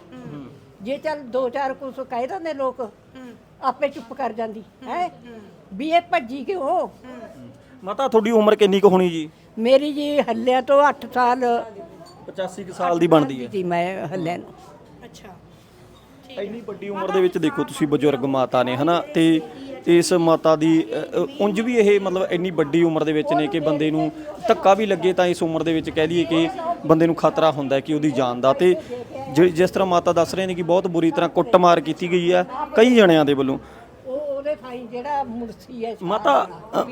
ਜੇ ਚੱਲ ਦੋ ਚਾਰ ਕੁਛ ਕਹਿ ਦਿੰਦੇ ਲੋਕ ਆਪੇ ਚੁੱਪ ਕਰ ਜਾਂਦੀ ਹੈ? ਵੀ ਇਹ ਭੱਜੀ ਕਿਉਂ? ਮਾਤਾ ਤੁਹਾਡੀ ਉਮਰ ਕਿੰਨੀ ਕੁ ਹੋਣੀ ਜੀ? ਮੇਰੀ ਜੀ ਹੱਲਿਆ ਤੋਂ 8 ਸਾਲ। 85 ਕੁ ਸਾਲ ਦੀ ਬਣਦੀ ਹੈ। ਸੀ ਮੈਂ ਹੱਲਿਆ ਨੂੰ। ਅੱਛਾ। ਇੰਨੀ ਵੱਡੀ ਉਮਰ ਦੇ ਵਿੱਚ ਦੇਖੋ ਤੁਸੀਂ ਬਜ਼ੁਰਗ ਮਾਤਾ ਨੇ ਹਨਾ? ਤੇ ਇਸ ਮਾਤਾ ਦੀ ਅ, ਅ, ਉਂਝ ਵੀ ਇਹ ਮਤਲਬ ਇੰਨੀ ਵੱਡੀ ਉਮਰ ਦੇ ਵਿੱਚ ਨੇ ਕਿ ਬੰਦੇ ਨੂੰ ਧੱਕਾ ਵੀ ਲੱਗੇ ਤਾਂ ਇਸ ਉਮਰ ਦੇ ਵਿੱਚ ਕਹਿ ਦਈਏ ਕਿ ਬੰਦੇ ਨੂੰ ਖਤਰਾ ਹੁੰਦਾ ਹੈ ਕਿ ਉਹਦੀ ਜਾਨ ਦਾ। ਤੇ ਜਿ- ਜਿਸ ਤਰ੍ਹਾਂ ਮਾਤਾ ਦੱਸ ਰਹੇ ਨੇ ਕਿ ਬਹੁਤ ਬੁਰੀ ਤਰ੍ਹਾਂ ਕੁੱਟਮਾਰ ਕੀਤੀ ਗਈ ਹੈ ਕਈ ਜਣਿਆਂ ਦੇ ਵੱਲੋਂ। ਉਹਦੇ ਥਾਈ ਜਿਹੜਾ ਮੁਰਸੀ ਹੈ ਮਾਤਾ ਅ,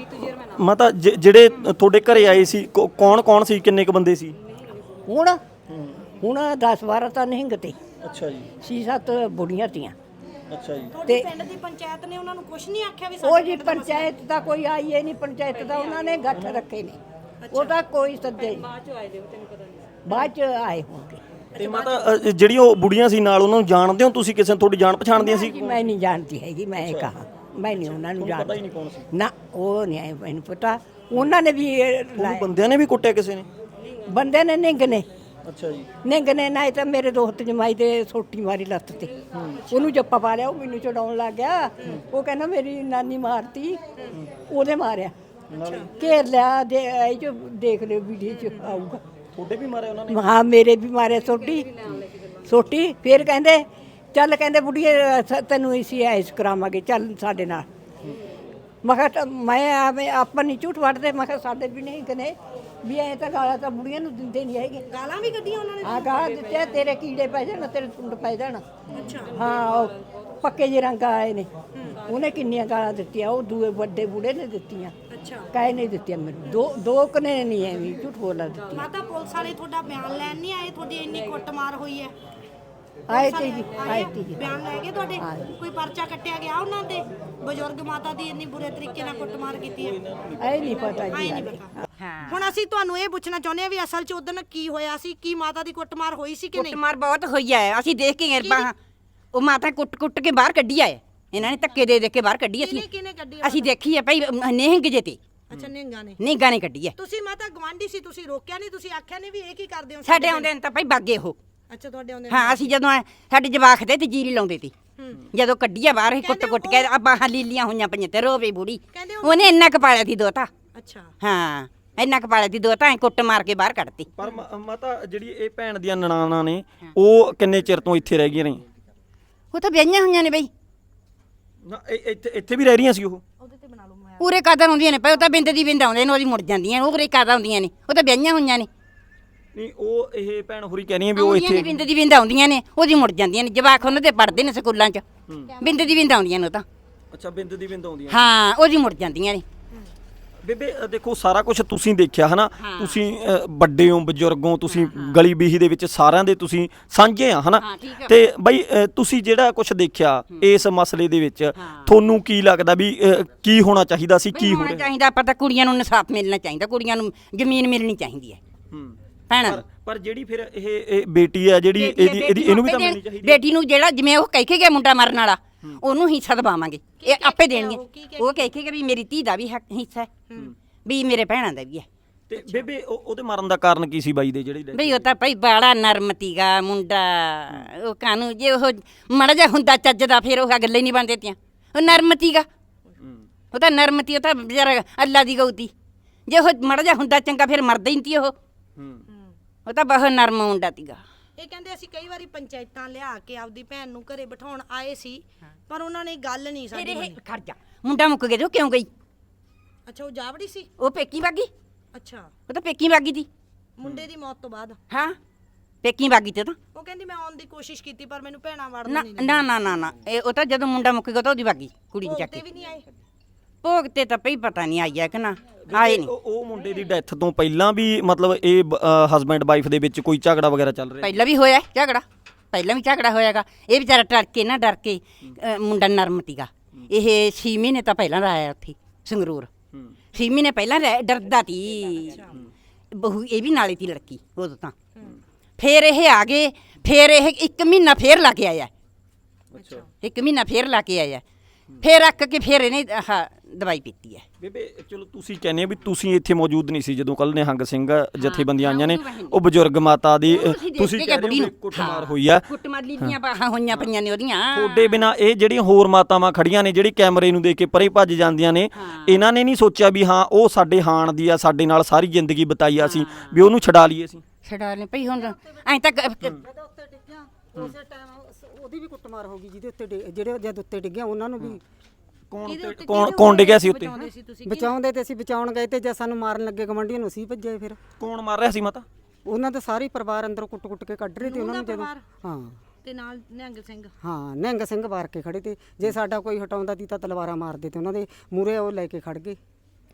ਮਾਤਾ ਜਿ- ਜਿਹੜੇ ਤੁਹਾਡੇ ਘਰੇ ਆਏ ਸੀ ਕੌਣ ਕੌਣ ਸੀ? ਕਿੰਨੇ ਕ ਬੰਦੇ ਸੀ? ਹੁਣ ਹੁਣ 10 12 ਤਾਂ ਨਹੀਂ ਗਤੇ ਅੱਛਾ ਜੀ। ਛੇ ਸੱਤ ਬੁੜੀਆਂ ਤੀਆਂ। ਅੱਛਾ ਜੀ। ਤੁਹਾਡੇ ਪਿੰਡ ਦੀ ਪੰਚਾਇਤ ਨੇ ਉਹਨਾਂ ਨੂੰ ਕੁਝ ਨਹੀਂ ਆਖਿਆ ਵੀ ਉਹ ਸਾਡੇ ਜੀ ਪਿੰਡ ਦਾ ਮਸਲਾ- ਪੰਚਾਇਤ ਦਾ ਕੋਈ ਆਈ ਹੀ ਨਹੀਂ ਪੰਚਾਇਤ ਦਾ ਉਹਨਾਂ ਨੇ ਗੱਠ ਰੱਖੇ ਨੇ। ਕੋਈ ਸੱਦੇ ਬਾਅਦ ਚ ਆਏ ਦੇ ਤੈਨੂੰ ਪਤਾ ਨਹੀਂ। ਬਾਅਦ ਚ ਆਏ ਹੋਣਗੇ। ਤੇ ਮਾਤਾ ਅ, ਜਿਹੜੀਆਂ ਉਹ ਬੁੜੀਆਂ ਸੀ ਨਾਲ ਉਹਨਾਂ ਨੂੰ ਜਾਣਦੇ ਹੋ ਤੁਸੀਂ? ਕਿਸੇ ਨੂੰ ਤੁਹਾਡੀ ਜਾਣ ਪਛਾਣ ਦੀਆਂ ਸੀ? ਜੀ ਮੈਂ ਨਹੀਂ ਜਾਣਦੀ ਹੈਗੀ ਮੈਂ ਇਹ ਕਹਾ। ਮੈਂ ਨਹੀਂ ਉਹਨਾਂ ਨੂੰ ਜਾਣਦੀ। ਨਹੀਂ ਕੌਣ ਸੀ। ਨਾ ਉਹ ਨਹੀਂ ਆਏ ਮੈਨੂੰ ਪਤਾ। ਉਹਨਾਂ ਨੇ ਵੀ ਇਹ ਲਾਇਆ। ਬੰਦਿਆਂ ਨੇ ਵੀ ਕੁੱਟਿਆ ਕਿਸੇ ਨੇ? ਬੰਦੇ ਨੇ ਨਿੰਗ ਨੇ। ਅੱਛਾ ਜੀ। ਨਿੰਗ ਨੇ ਨਾ ਤਾਂ ਮੇਰੇ ਦੋਸਤ ਜਮਾਈ ਦੇ ਸੋਟੀ ਮਾਰੀ ਲੱਤ ਤੇ। ਉਹਨੂੰ ਜੱਪਾ ਪਾ ਲਿਆ ਉਹ ਮੈਨੂੰ ਚੜਾਉਣ ਲੱਗ ਗਿਆ। ਉਹ ਕਹਿੰਦਾ ਮੇਰੀ ਨਾਨੀ ਮਾਰਤੀ। ਉਹਦੇ ਮਾਰਿਆ। ਘੇਰ ਲਿਆ ਦੇ ਇਹ ਜੋ ਦੇਖ ਲਿਓ ਵੀਡੀਓ ਚ ਆਊਗਾ। ਤੁਹਾਡੇ ਵੀ ਮਾਰੇ ਉਹਨਾਂ ਨੇ? ਹਾਂ ਮੇਰੇ ਵੀ ਮਾਰੇ ਸੋਟੀ। ਸੋਟੀ ਫਿਰ ਕਹਿੰਦੇ ਚੱਲ ਕਹਿੰਦੇ ਬੁੜੀਏ ਸ- ਤੈਨੂੰ ਇਸੀ ਐਸ ਕਰਾਵਾਂਗੇ ਚੱਲ ਸਾਡੇ ਨਾਲ। ਮੈਂ ਕਿਹਾ ਤਾਂ ਮੈਂ ਆਵੇਂ ਆਪਾਂ ਨਹੀਂ ਝੂਠ ਵੜਦੇ ਮੈਂ ਕਿਹਾ ਸਾਡੇ ਵੀ ਨਹੀਂ ਕਨੇ ਵੀ ਐ ਤਾਂ ਗਾਲਾਂ ਤਾਂ ਬੁੜੀਆਂ ਨੂੰ ਦਿੰਦੇ ਨਹੀਂ ਹੈਗੇ। ਗਾਲਾਂ ਵੀ ਕੱਢੀਆਂ ਉਹਨਾਂ ਨੇ ਆ ਗਾਲਾਂ ਦਿੱਤੇ ਆ, ਤੇਰੇ ਕੀੜੇ ਪੈ ਜਾਣ ਤੇਰੇ ਸੁੰਡ ਪੈ ਜਾਣ। ਅੱਛਾ। ਹਾਂ ਉਹ ਪੱਕੇ ਜਿਹੇ ਰੰਗ ਆਏ ਨੇ। ਉਹਨੇ ਕਿੰਨੀਆਂ ਗਾਲਾਂ ਦਿੱਤੀਆਂ ਉਹ ਦੂਏ ਵੱਡੇ ਬੁੜੇ ਨੇ ਦਿੱਤੀਆਂ। ਅੱਛਾ। ਕਾਹੇ ਨਹੀਂ ਦਿੱਤੀਆਂ ਮੈਨੂੰ। ਦੋ ਦੋ ਕਨੇ ਨਹੀਂ ਐਵੇਂ ਝੂਠ ਬੋਲਾ ਦਿੱਤੀ ਮਾਤਾ ਪੁਲਿਸ ਵਾਲੇ ਤੁਹਾਡਾ ਬਿਆਨ ਲੈਣ ਨਹੀਂ ਆਏ? ਤੁਹਾਡੀ ਇੰਨੀ ਕੁੱਟਮਾਰ ਹੋਈ ਹੈ? ਆਏ ਤੇ ਜੀ ਆਏ? ਤੇ ਜੀ। ਬਿਆਨ ਲੈ ਗਏ ਤੁਹਾਡੇ? ਕੋਈ ਪਰਚਾ ਕੱਟਿਆ ਗਿਆ ਉਹਨਾਂ ਤੇ? ਬਜ਼ੁਰਗ ਮਾਤਾ ਦੀ ਇੰਨੀ ਬੁਰੇ ਤਰੀਕੇ ਨਾਲ ਕੁੱਟਮਾਰ ਕੀਤੀ ਹੈ? ਆਏ ਨਹੀਂ ਪਤਾ ਜੀ ਨਹੀਂ ਪਤਾ। ਹੁਣ ਅਸੀਂ ਤੁਹਾਨੂੰ ਇਹ ਪੁੱਛਣਾ ਚਾਹੁੰਦੇ ਆ ਵੀ ਅਸਲ 'ਚ ਉਦੋਂ ਕੀ ਹੋਇਆ ਸੀ? ਕੀ ਮਾਤਾ ਦੀ ਕੁੱਟਮਾਰ ਹੋਈ ਸੀ ਕਿ ਨਹੀਂ? ਕੁੱਟਮਾਰ ਬਹੁਤ ਹੋਈ ਹੈ। ਅਸੀਂ ਦੇਖ ਕੇ ਗਏ ਬਾਹਾਂ ਉਹ ਮਾਤਾ ਕੁੱਟ-ਕੁੱਟ ਕੇ ਬਾਹਰ ਕੱਢੀ ਆਏ। ਇਹਨਾਂ ਨੇ ਧੱਕੇ ਦੇ ਦੇ ਕੇ ਬਾਹਰ ਕੱਢੀ ਅਸੀਂ। ਕਿਹਨੇ ਕਿਹਨੇ ਕੱਢੀ ਅਸੀਂ ਦੇਖੀ ਹੈ ਭਾਈ ਨਹਿੰਗ ਜੇ ਤੇ। ਅੱਛਾ ਨਿਹੰਗਾਂ ਨੇ। ਨਿਹੰਗਾਂ ਨੇ ਕੱਢੀ ਹੈ। ਤੁਸੀਂ ਮਾਤਾ ਗਵਾਂਢੀ ਸੀ ਤੁਸੀਂ ਰੋਕਿਆ ਨਹੀਂ ਤੁਸੀਂ ਆਖਿਆ ਨਹੀਂ ਵੀ ਇਹ ਕੀ ਕਰਦੇ ਹੋ? ਸਾਡੇ ਆਉਂਦੇ ਨੇ ਤਾਂ ਭਾਈ ਬਾਗੇ ਉਹ। ਅੱਛਾ ਤੁਹਾਡੇ ਆਉਂਦੇ ਹਾਂ ਅਸੀਂ ਜਦੋਂ ਸਾਡੇ ਜਵਾਖ ਦੇ ਤੇ ਜੀਰੀ ਲਾਉਂਦੇ ਤੀ ਜਦੋਂ ਕੱਢੀ ਆ ਬਾਹਰ ਇਹ ਕੁੱਟ-ਕੁੱਟ ਕੇ ਆ ਬਾਹਾਂ ਲੀਲੀਆਂ ਹੋਈਆਂ ਪਈਆਂ ਤੇ ਰੋਵੇ ਬੁੜੀ। ਕਹਿੰਦੇ ਉਹ- ਉਹਨੇ ਇੰਨਾ ਕੁ ਪਾਲਿਆ ਸੀ ਦੋਤਾ। ਅੱਛਾ। ਹਾਂ ਇੰਨਾ ਕੁ ਪਾਲਿਆ ਸੀ ਦੋਤਾ ਐ ਕੁੱਟ ਮਾਰ ਕੇ ਬਾਹਰ ਕੱਢਤੀ। ਪਰ ਮ- ਮਾਤਾ ਜਿਹੜੀ ਇਹ ਭੈਣ ਦੀਆਂ ਨਨਾਣਾ ਨੇ ਉਹ ਕਿੰਨੇ ਚਿਰ ਤੋਂ ਇੱਥੇ ਰਹਿ ਗਈਆਂ ਨੇ ਉਹ ਤਾਂ ਵਿਆਹੀਆਂ ਹੋਈਆਂ ਨੇ ਬਈ। ਨਾ ਇਹ- ਇੱਥੇ ਇੱਥੇ ਵੀ ਰਹਿ ਰਹੀਆਂ ਸੀ ਉਹ? ਪੂਰੇ ਕਦਰ ਹੁੰਦੀਆਂ ਨੇ ਭਾਈ ਉਹ ਤਾਂ ਬਿੰਦ ਦੀ ਬਿੰਦ ਆਉਂਦੇ ਨੇ ਉਹਦੀ ਮੁੜ ਜਾਂਦੀਆਂ ਨੇ ਉਹ ਪੂਰੇ ਕਦਰ ਹੁੰਦੀਆਂ ਨੇ ਉਹ ਤਾਂ ਵਿਆਹੀਆਂ ਹੋਈਆਂ ਨੇ। ਨਹੀਂ ਉਹ ਇਹ ਭੈਣ ਹੋਰੀ ਕਹਿ ਰਹੀਆਂ ਵੀ ਉਹ ਆਉਂਦੀਆਂ ਨੇ ਇੱਥੇ ਬਿੰਦ ਦੀ ਬਿੰਦ ਆਉਂਦੀਆਂ ਨੇ ਉਹਦੀ ਮੁੜ ਜਾਂਦੀਆਂ ਨੇ ਜਵਾਕ ਉਹਨਾਂ ਦੇ ਪੜਦੇ ਨੇ ਸਕੂਲਾਂ 'ਚ। ਬਿੰਦ ਦੀ ਬਿੰਦ ਆਉਂਦੀਆਂ ਨੇ ਉਹ ਤਾਂ। ਅੱਛਾ ਬਿੰਦ ਦੀ ਬਿੰਦ ਆਉਂਦੀਆਂ ਹਾਂ ਉਹਦੀ ਮੁੜ ਜਾਂਦੀਆਂ ਨੇ। ਬੇਬੇ ਅ, ਦੇਖੋ ਸਾਰਾ ਕੁਝ ਤੁਸੀਂ ਦੇਖਿਆ ਹਨਾ? ਤੁਸੀਂ ਅ, ਵੱਡੇ ਹੋ ਬਜ਼ੁਰਗ ਹੋ ਤੁਸੀਂ ਗਲੀ ਬੀਹੀ ਦੇ ਵਿੱਚ ਸਾਰਿਆਂ ਦੇ ਤੁਸੀਂ ਸਾਂਝੇ ਆ ਹਨਾ? ਹਾਂ, ਠੀਕ ਆ। ਤੇ ਬਈ ਅ, ਤੁਸੀਂ ਜਿਹੜਾ ਕੁਝ ਦੇਖਿਆ ਇਸ ਮਸਲੇ ਦੇ ਵਿੱਚ ਤੁਹਾਨੂੰ ਕੀ ਲੱਗਦਾ ਵੀ ਅ, ਕੀ ਹੋਣਾ ਚਾਹੀਦਾ ਸੀ ਕੀ ਹੋ ਹੋਣਾ ਰਿਹਾ? ਚਾਹੀਦਾ ਆਪਾਂ ਤਾਂ ਕੁੜੀਆਂ ਨੂੰ ਇਨਸਾਫ ਮਿਲਣਾ ਚਾਹੀਦਾ ਕੁੜੀਆਂ ਨੂੰ ਜ਼ਮੀਨ ਮਿਲਣੀ ਚਾਹੀਦੀ ਹੈ। ਹੂੰ। ਭੈਣਾਂ। ਪਰ ਜਿਹੜੀ ਫਿਰ ਇਹ ਇਹ ਬੇਟੀ ਹੈ ਜਿਹੜੀ ਬੇਟੀ ਇਹਦੀ ਇਹਦੀ ਬੇਟੀ ਇਹਨੂੰ ਵੀ ਤਾਂ ਆਪੇ ਮਿਲਣੀ ਦੇਣ- ਚਾਹੀਦੀ। ਬੇਟੀ ਨੂੰ ਜਿਹੜਾ ਜਿਵੇਂ ਉਹ ਕਹਿ ਕੇ ਗਿਆ ਮੁੰਡਾ ਮਰਨ ਵਾਲਾ ਉਹਨੂੰ ਹਿੱਸਾ ਦਵਾਵਾਂਗੇ ਇਹ ਆਪੇ ਦੇਣਗੇ ਉਹ? ਕਹਿ ਕੇ ਗਿਆ? ਵੀ ਮੇਰੀ ਧੀ ਦਾ ਵੀ ਹੱਕ ਹਿੱਸਾ ਹੈ। ਵੀ ਮੇਰੇ ਭੈਣਾਂ ਦਾ ਵੀ ਹੈ। ਤੇ ਬੇਬੇ ਉਹ- ਉਹਦੇ ਮਰਨ ਦਾ ਕਾਰਨ ਕੀ ਸੀ ਬਾਈ ਦੇ ਜਿਹੜੀ death ਬਈ ਉਹ ਤਾਂ ਭਾਈ ਬਾੜਾ ਨਰਮਤੀਗਾ ਮੁੰਡਾ। ਉਹ ਕਾਨੂੰ ਜੇ ਉਹ ਮੜ ਜਾ ਹੁੰਦਾ ਚੱਜ ਦਾ ਫਿਰ ਉਹ ਗੱਲਾਂ ਨਹੀਂ ਬਣਦੇ ਤੀਆਂ। ਉਹ ਨਰਮਤੀਗਾ ਹੂੰ। ਉਹ ਤਾਂ ਨਰਮਤੀ ਉਹ ਤਾਂ ਵਿਚਾਰਾ ਅੱਲਾ ਦੀ ਗਊਤੀ ਜੇ ਉਹ ਮੜ ਜਾ ਹੁੰਦਾ ਚੰਗਾ ਫਿਰ ਮਰਦਾ ਹੀ ਨਹੀਂ ਤੀ ਉਹ। ਹੂੰ। ਉਹ ਤਾਂ ਬਹੁਤ ਨਰਮ ਮੁੰਡਾ ਤੀਗਾ ਇਹ ਕਹਿੰਦੇ ਅਸੀਂ ਕਈ ਵਾਰੀ ਪੰਚਾਇਤਾਂ ਲਿਆ ਕੇ ਆਪਦੀ ਭੈਣ ਨੂੰ ਘਰੇ ਬਿਠਾਉਣ ਆਏ ਸੀ ਪਰ ਉਹਨਾਂ ਨੇ ਗੱਲ ਨਹੀਂ ਫਿਰ ਸਾਡੀ ਇਹ ਮੰਨੀ। ਖੜ ਜਾ। ਮੁੰਡਾ ਮੁੱਕ ਗਿਆ ਉਹ ਕਿਉਂ ਗਈ? ਅੱਛਾ ਉਹ ਜਾਵੜੀ ਸੀ? ਉਹ ਪੇਕੀ ਵਾਗੀ ਅੱਛਾ। ਉਹ ਤਾਂ ਪੇਕੀ ਵਾਗੀ ਤੀ ਮੁੰਡੇ ਦੀ ਮੌਤ ਤੋਂ ਬਾਅਦ? ਹਾਂ। ਪੇਕੀ ਵਾਗੀ ਤੇ ਤਾਂ। ਉਹ ਕਹਿੰਦੀ ਮੈਂ ਆਉਣ ਦੀ ਕੋਸ਼ਿਸ਼ ਕੀਤੀ ਪਰ ਮੈਨੂੰ ਭੈਣਾਂ ਵੜਨ ਨਾ ਨਹੀਂ ਨਾ ਨਾ ਨਾ ਨਾ। ਇਹ ਉਹ ਤਾਂ ਜਦੋਂ ਮੁੰਡਾ ਮੁੱਕ ਗਿਆ ਤਾਂ ਉਹਦੀ ਵਾਗੀ ਕੁੜੀ ਨੂੰ ਚੱਕ ਤੇ ਕੇ। ਵੀ ਨਹੀਂ ਆਏ? ਭੋਗ ਤੇ ਤਾਂ ਪਈ ਪਤਾ ਨਹੀਂ ਆਈ ਹੈ ਕਿ ਨਾ ਆਏ ਨਹੀਂ। ਉਹ ਉਹ ਮੁੰਡੇ ਦੀ ਡੈਥ ਤੋਂ ਪਹਿਲਾਂ ਵੀ ਮਤਲਬ ਇਹ ਹਸਬੈਂਡ ਵਾਈਫ ਦੇ ਵਿੱਚ ਕੋਈ ਝਗੜਾ ਵਗੈਰਾ ਚੱਲ ਰਿਹਾ? ਪਹਿਲਾਂ ਵੀ ਹੋਇਆ ਝਗੜਾ ਪਹਿਲਾਂ ਵੀ ਝਗੜਾ ਹੋਇਆਗਾ। ਇਹ ਵਿਚਾਰਾ ਡਰ ਕੇ ਨਾ ਡਰ ਕੇ ਅ, ਮੁੰਡਾ ਨਰਮ ਤੀਗਾ ਇਹ 6 ਮਹੀਨੇ ਤਾਂ ਪਹਿਲਾਂ ਦਾ ਆਇਆ ਉੱਥੇ ਸੰਗਰੂਰ। ਹੂੰ। 6 ਮਹੀਨੇ ਪਹਿਲਾਂ ਰਹਿ- ਡਰਦਾ ਤੀ। ਬਹੂ ਇਹ ਵੀ ਨਾਲੇ ਤੀ ਲੜਕੀ ਉਦੋਂ ਤਾਂ। ਫੇਰ ਇਹ ਆ ਗਏ ਫੇਰ ਇਹ ਇੱਕ ਮਹੀਨਾ ਫੇਰ ਲਾ ਕੇ ਆਇਆ। ਅੱਛਾ। ਇੱਕ ਮਹੀਨਾ ਫੇਰ ਲਾ ਕੇ ਆਇਆ। ਫੇਰ ਅੱਕ ਕੇ ਫੇਰ ਇਹਨੇ ਆਹ ਦਵਾਈ ਪੀਤੀ ਹੈ। ਬੇਬੇ ਚਲੋ ਤੁਸੀਂ ਕਹਿੰਦੇ ਹੋ ਵੀ ਤੁਸੀਂ ਇੱਥੇ ਮੌਜੂਦ ਨਹੀਂ ਸੀ ਜਦੋਂ ਕੱਲ ਨਿਹੰਗ ਸਿੰਘ ਜਥੇਬੰਦੀਆਂ ਆਈਆਂ ਨੇ। ਉਹ ਬਜ਼ੁਰਗ ਮਾਤਾ ਦੀ ਤੁਸੀਂ ਦੇਖ ਤੁਸੀਂ ਕੇ ਕਹਿ ਰਹੇ ਬੁੜੀ ਹੋ ਕੁੱਟਮਾਰ ਹੋਈ ਆ ਕੁੱਟਮਾਰ ਲੀਲੀਆਂ ਬਾਹਾਂ ਹੋਈਆਂ ਪਈਆਂ ਨੇ ਉਹਦੀਆਂ। ਤੁਹਾਡੇ ਬਿਨਾ ਇਹ ਜਿਹੜੀਆਂ ਹੋਰ ਮਾਤਾਵਾਂ ਖੜੀਆਂ ਨੇ ਜਿਹੜੀ ਕੈਮਰੇ ਨੂੰ ਦੇਖ ਕੇ ਪਰੇ ਭੱਜ ਜਾਂਦੀਆਂ ਨੇ ਇਹਨਾਂ ਨੇ ਨਹੀਂ ਸੋਚਿਆ ਵੀ ਹਾਂ ਉਹ ਸਾਡੇ ਹਾਣ ਦੀ ਆ ਸਾਡੇ ਨਾਲ ਸਾਰੀ ਜ਼ਿੰਦਗੀ ਬਿਤਾਈ ਆ ਅਸੀਂ ਵੀ ਉਹਨੂੰ ਛਡਾ ਲਈਏ ਅਸੀਂ। ਛਡਾ ਲੈ ਭਈ ਹੁਣ ਐਂ ਤਾਂ ਕ- ਕ- ਜਦੋਂ ਉੱਤੇ ਡਿੱਗਿਆ। ਉਸੇ ਟਾਈਮ ਉਹਦੀ ਵੀ ਕੁੱਟਮਾਰ ਹੋ ਗਈ ਜਿਹਦੇ ਉੱਤੇ ਜਿਹੜੇ ਜਦ ਉੱਤੇ ਡਿੱਗਿਆ ਉਹਨਾਂ ਨੂੰ ਵੀ ਕੌਣ ਕੌਣ ਕੌਣ ਡਿੱਗਿਆ ਸੀ ਉੱਤੇ? ਸੀ ਤੁਸੀਂ? ਬਚਾਉਂਦੇ ਤੇ ਅਸੀਂ ਬਚਾਉਣ ਗਏ ਤੇ ਜਦ ਸਾਨੂੰ ਮਾਰਨ ਲੱਗੇ ਗਵੰਡੀਆਂ ਨੂੰ ਅਸੀਂ ਭੱਜੇ ਫਿਰ। ਕੌਣ ਮਾਰ ਰਿਹਾ ਸੀ ਮਾਤਾ? ਉਹਨਾਂ ਦਾ ਸਾਰੀ ਪਰਿਵਾਰ ਅੰਦਰੋਂ ਕੁੱਟ-ਕੁੱਟ ਕੇ ਕੱਢ ਰਹੇ ਤੇ ਉਹਨਾਂ ਨੂੰ ਜਦੋਂ ਹਾਂ। ਤੇ ਨਾਲ ਨਿਹੰਗ ਸਿੰਘ? ਹਾਂ ਨਿਹੰਗ ਸਿੰਘ ਵਾਰ ਕੇ ਖੜੇ ਤੇ। ਜੇ ਸਾਡਾ ਕੋਈ ਹਟਾਉਂਦਾ ਤੀ ਤਾਂ ਤਲਵਾਰਾਂ ਮਾਰਦੇ ਤੇ ਉਹਨਾਂ ਦੇ। ਮੂਰੇ ਉਹ ਲੈ ਕੇ ਖੜ ਗਏ।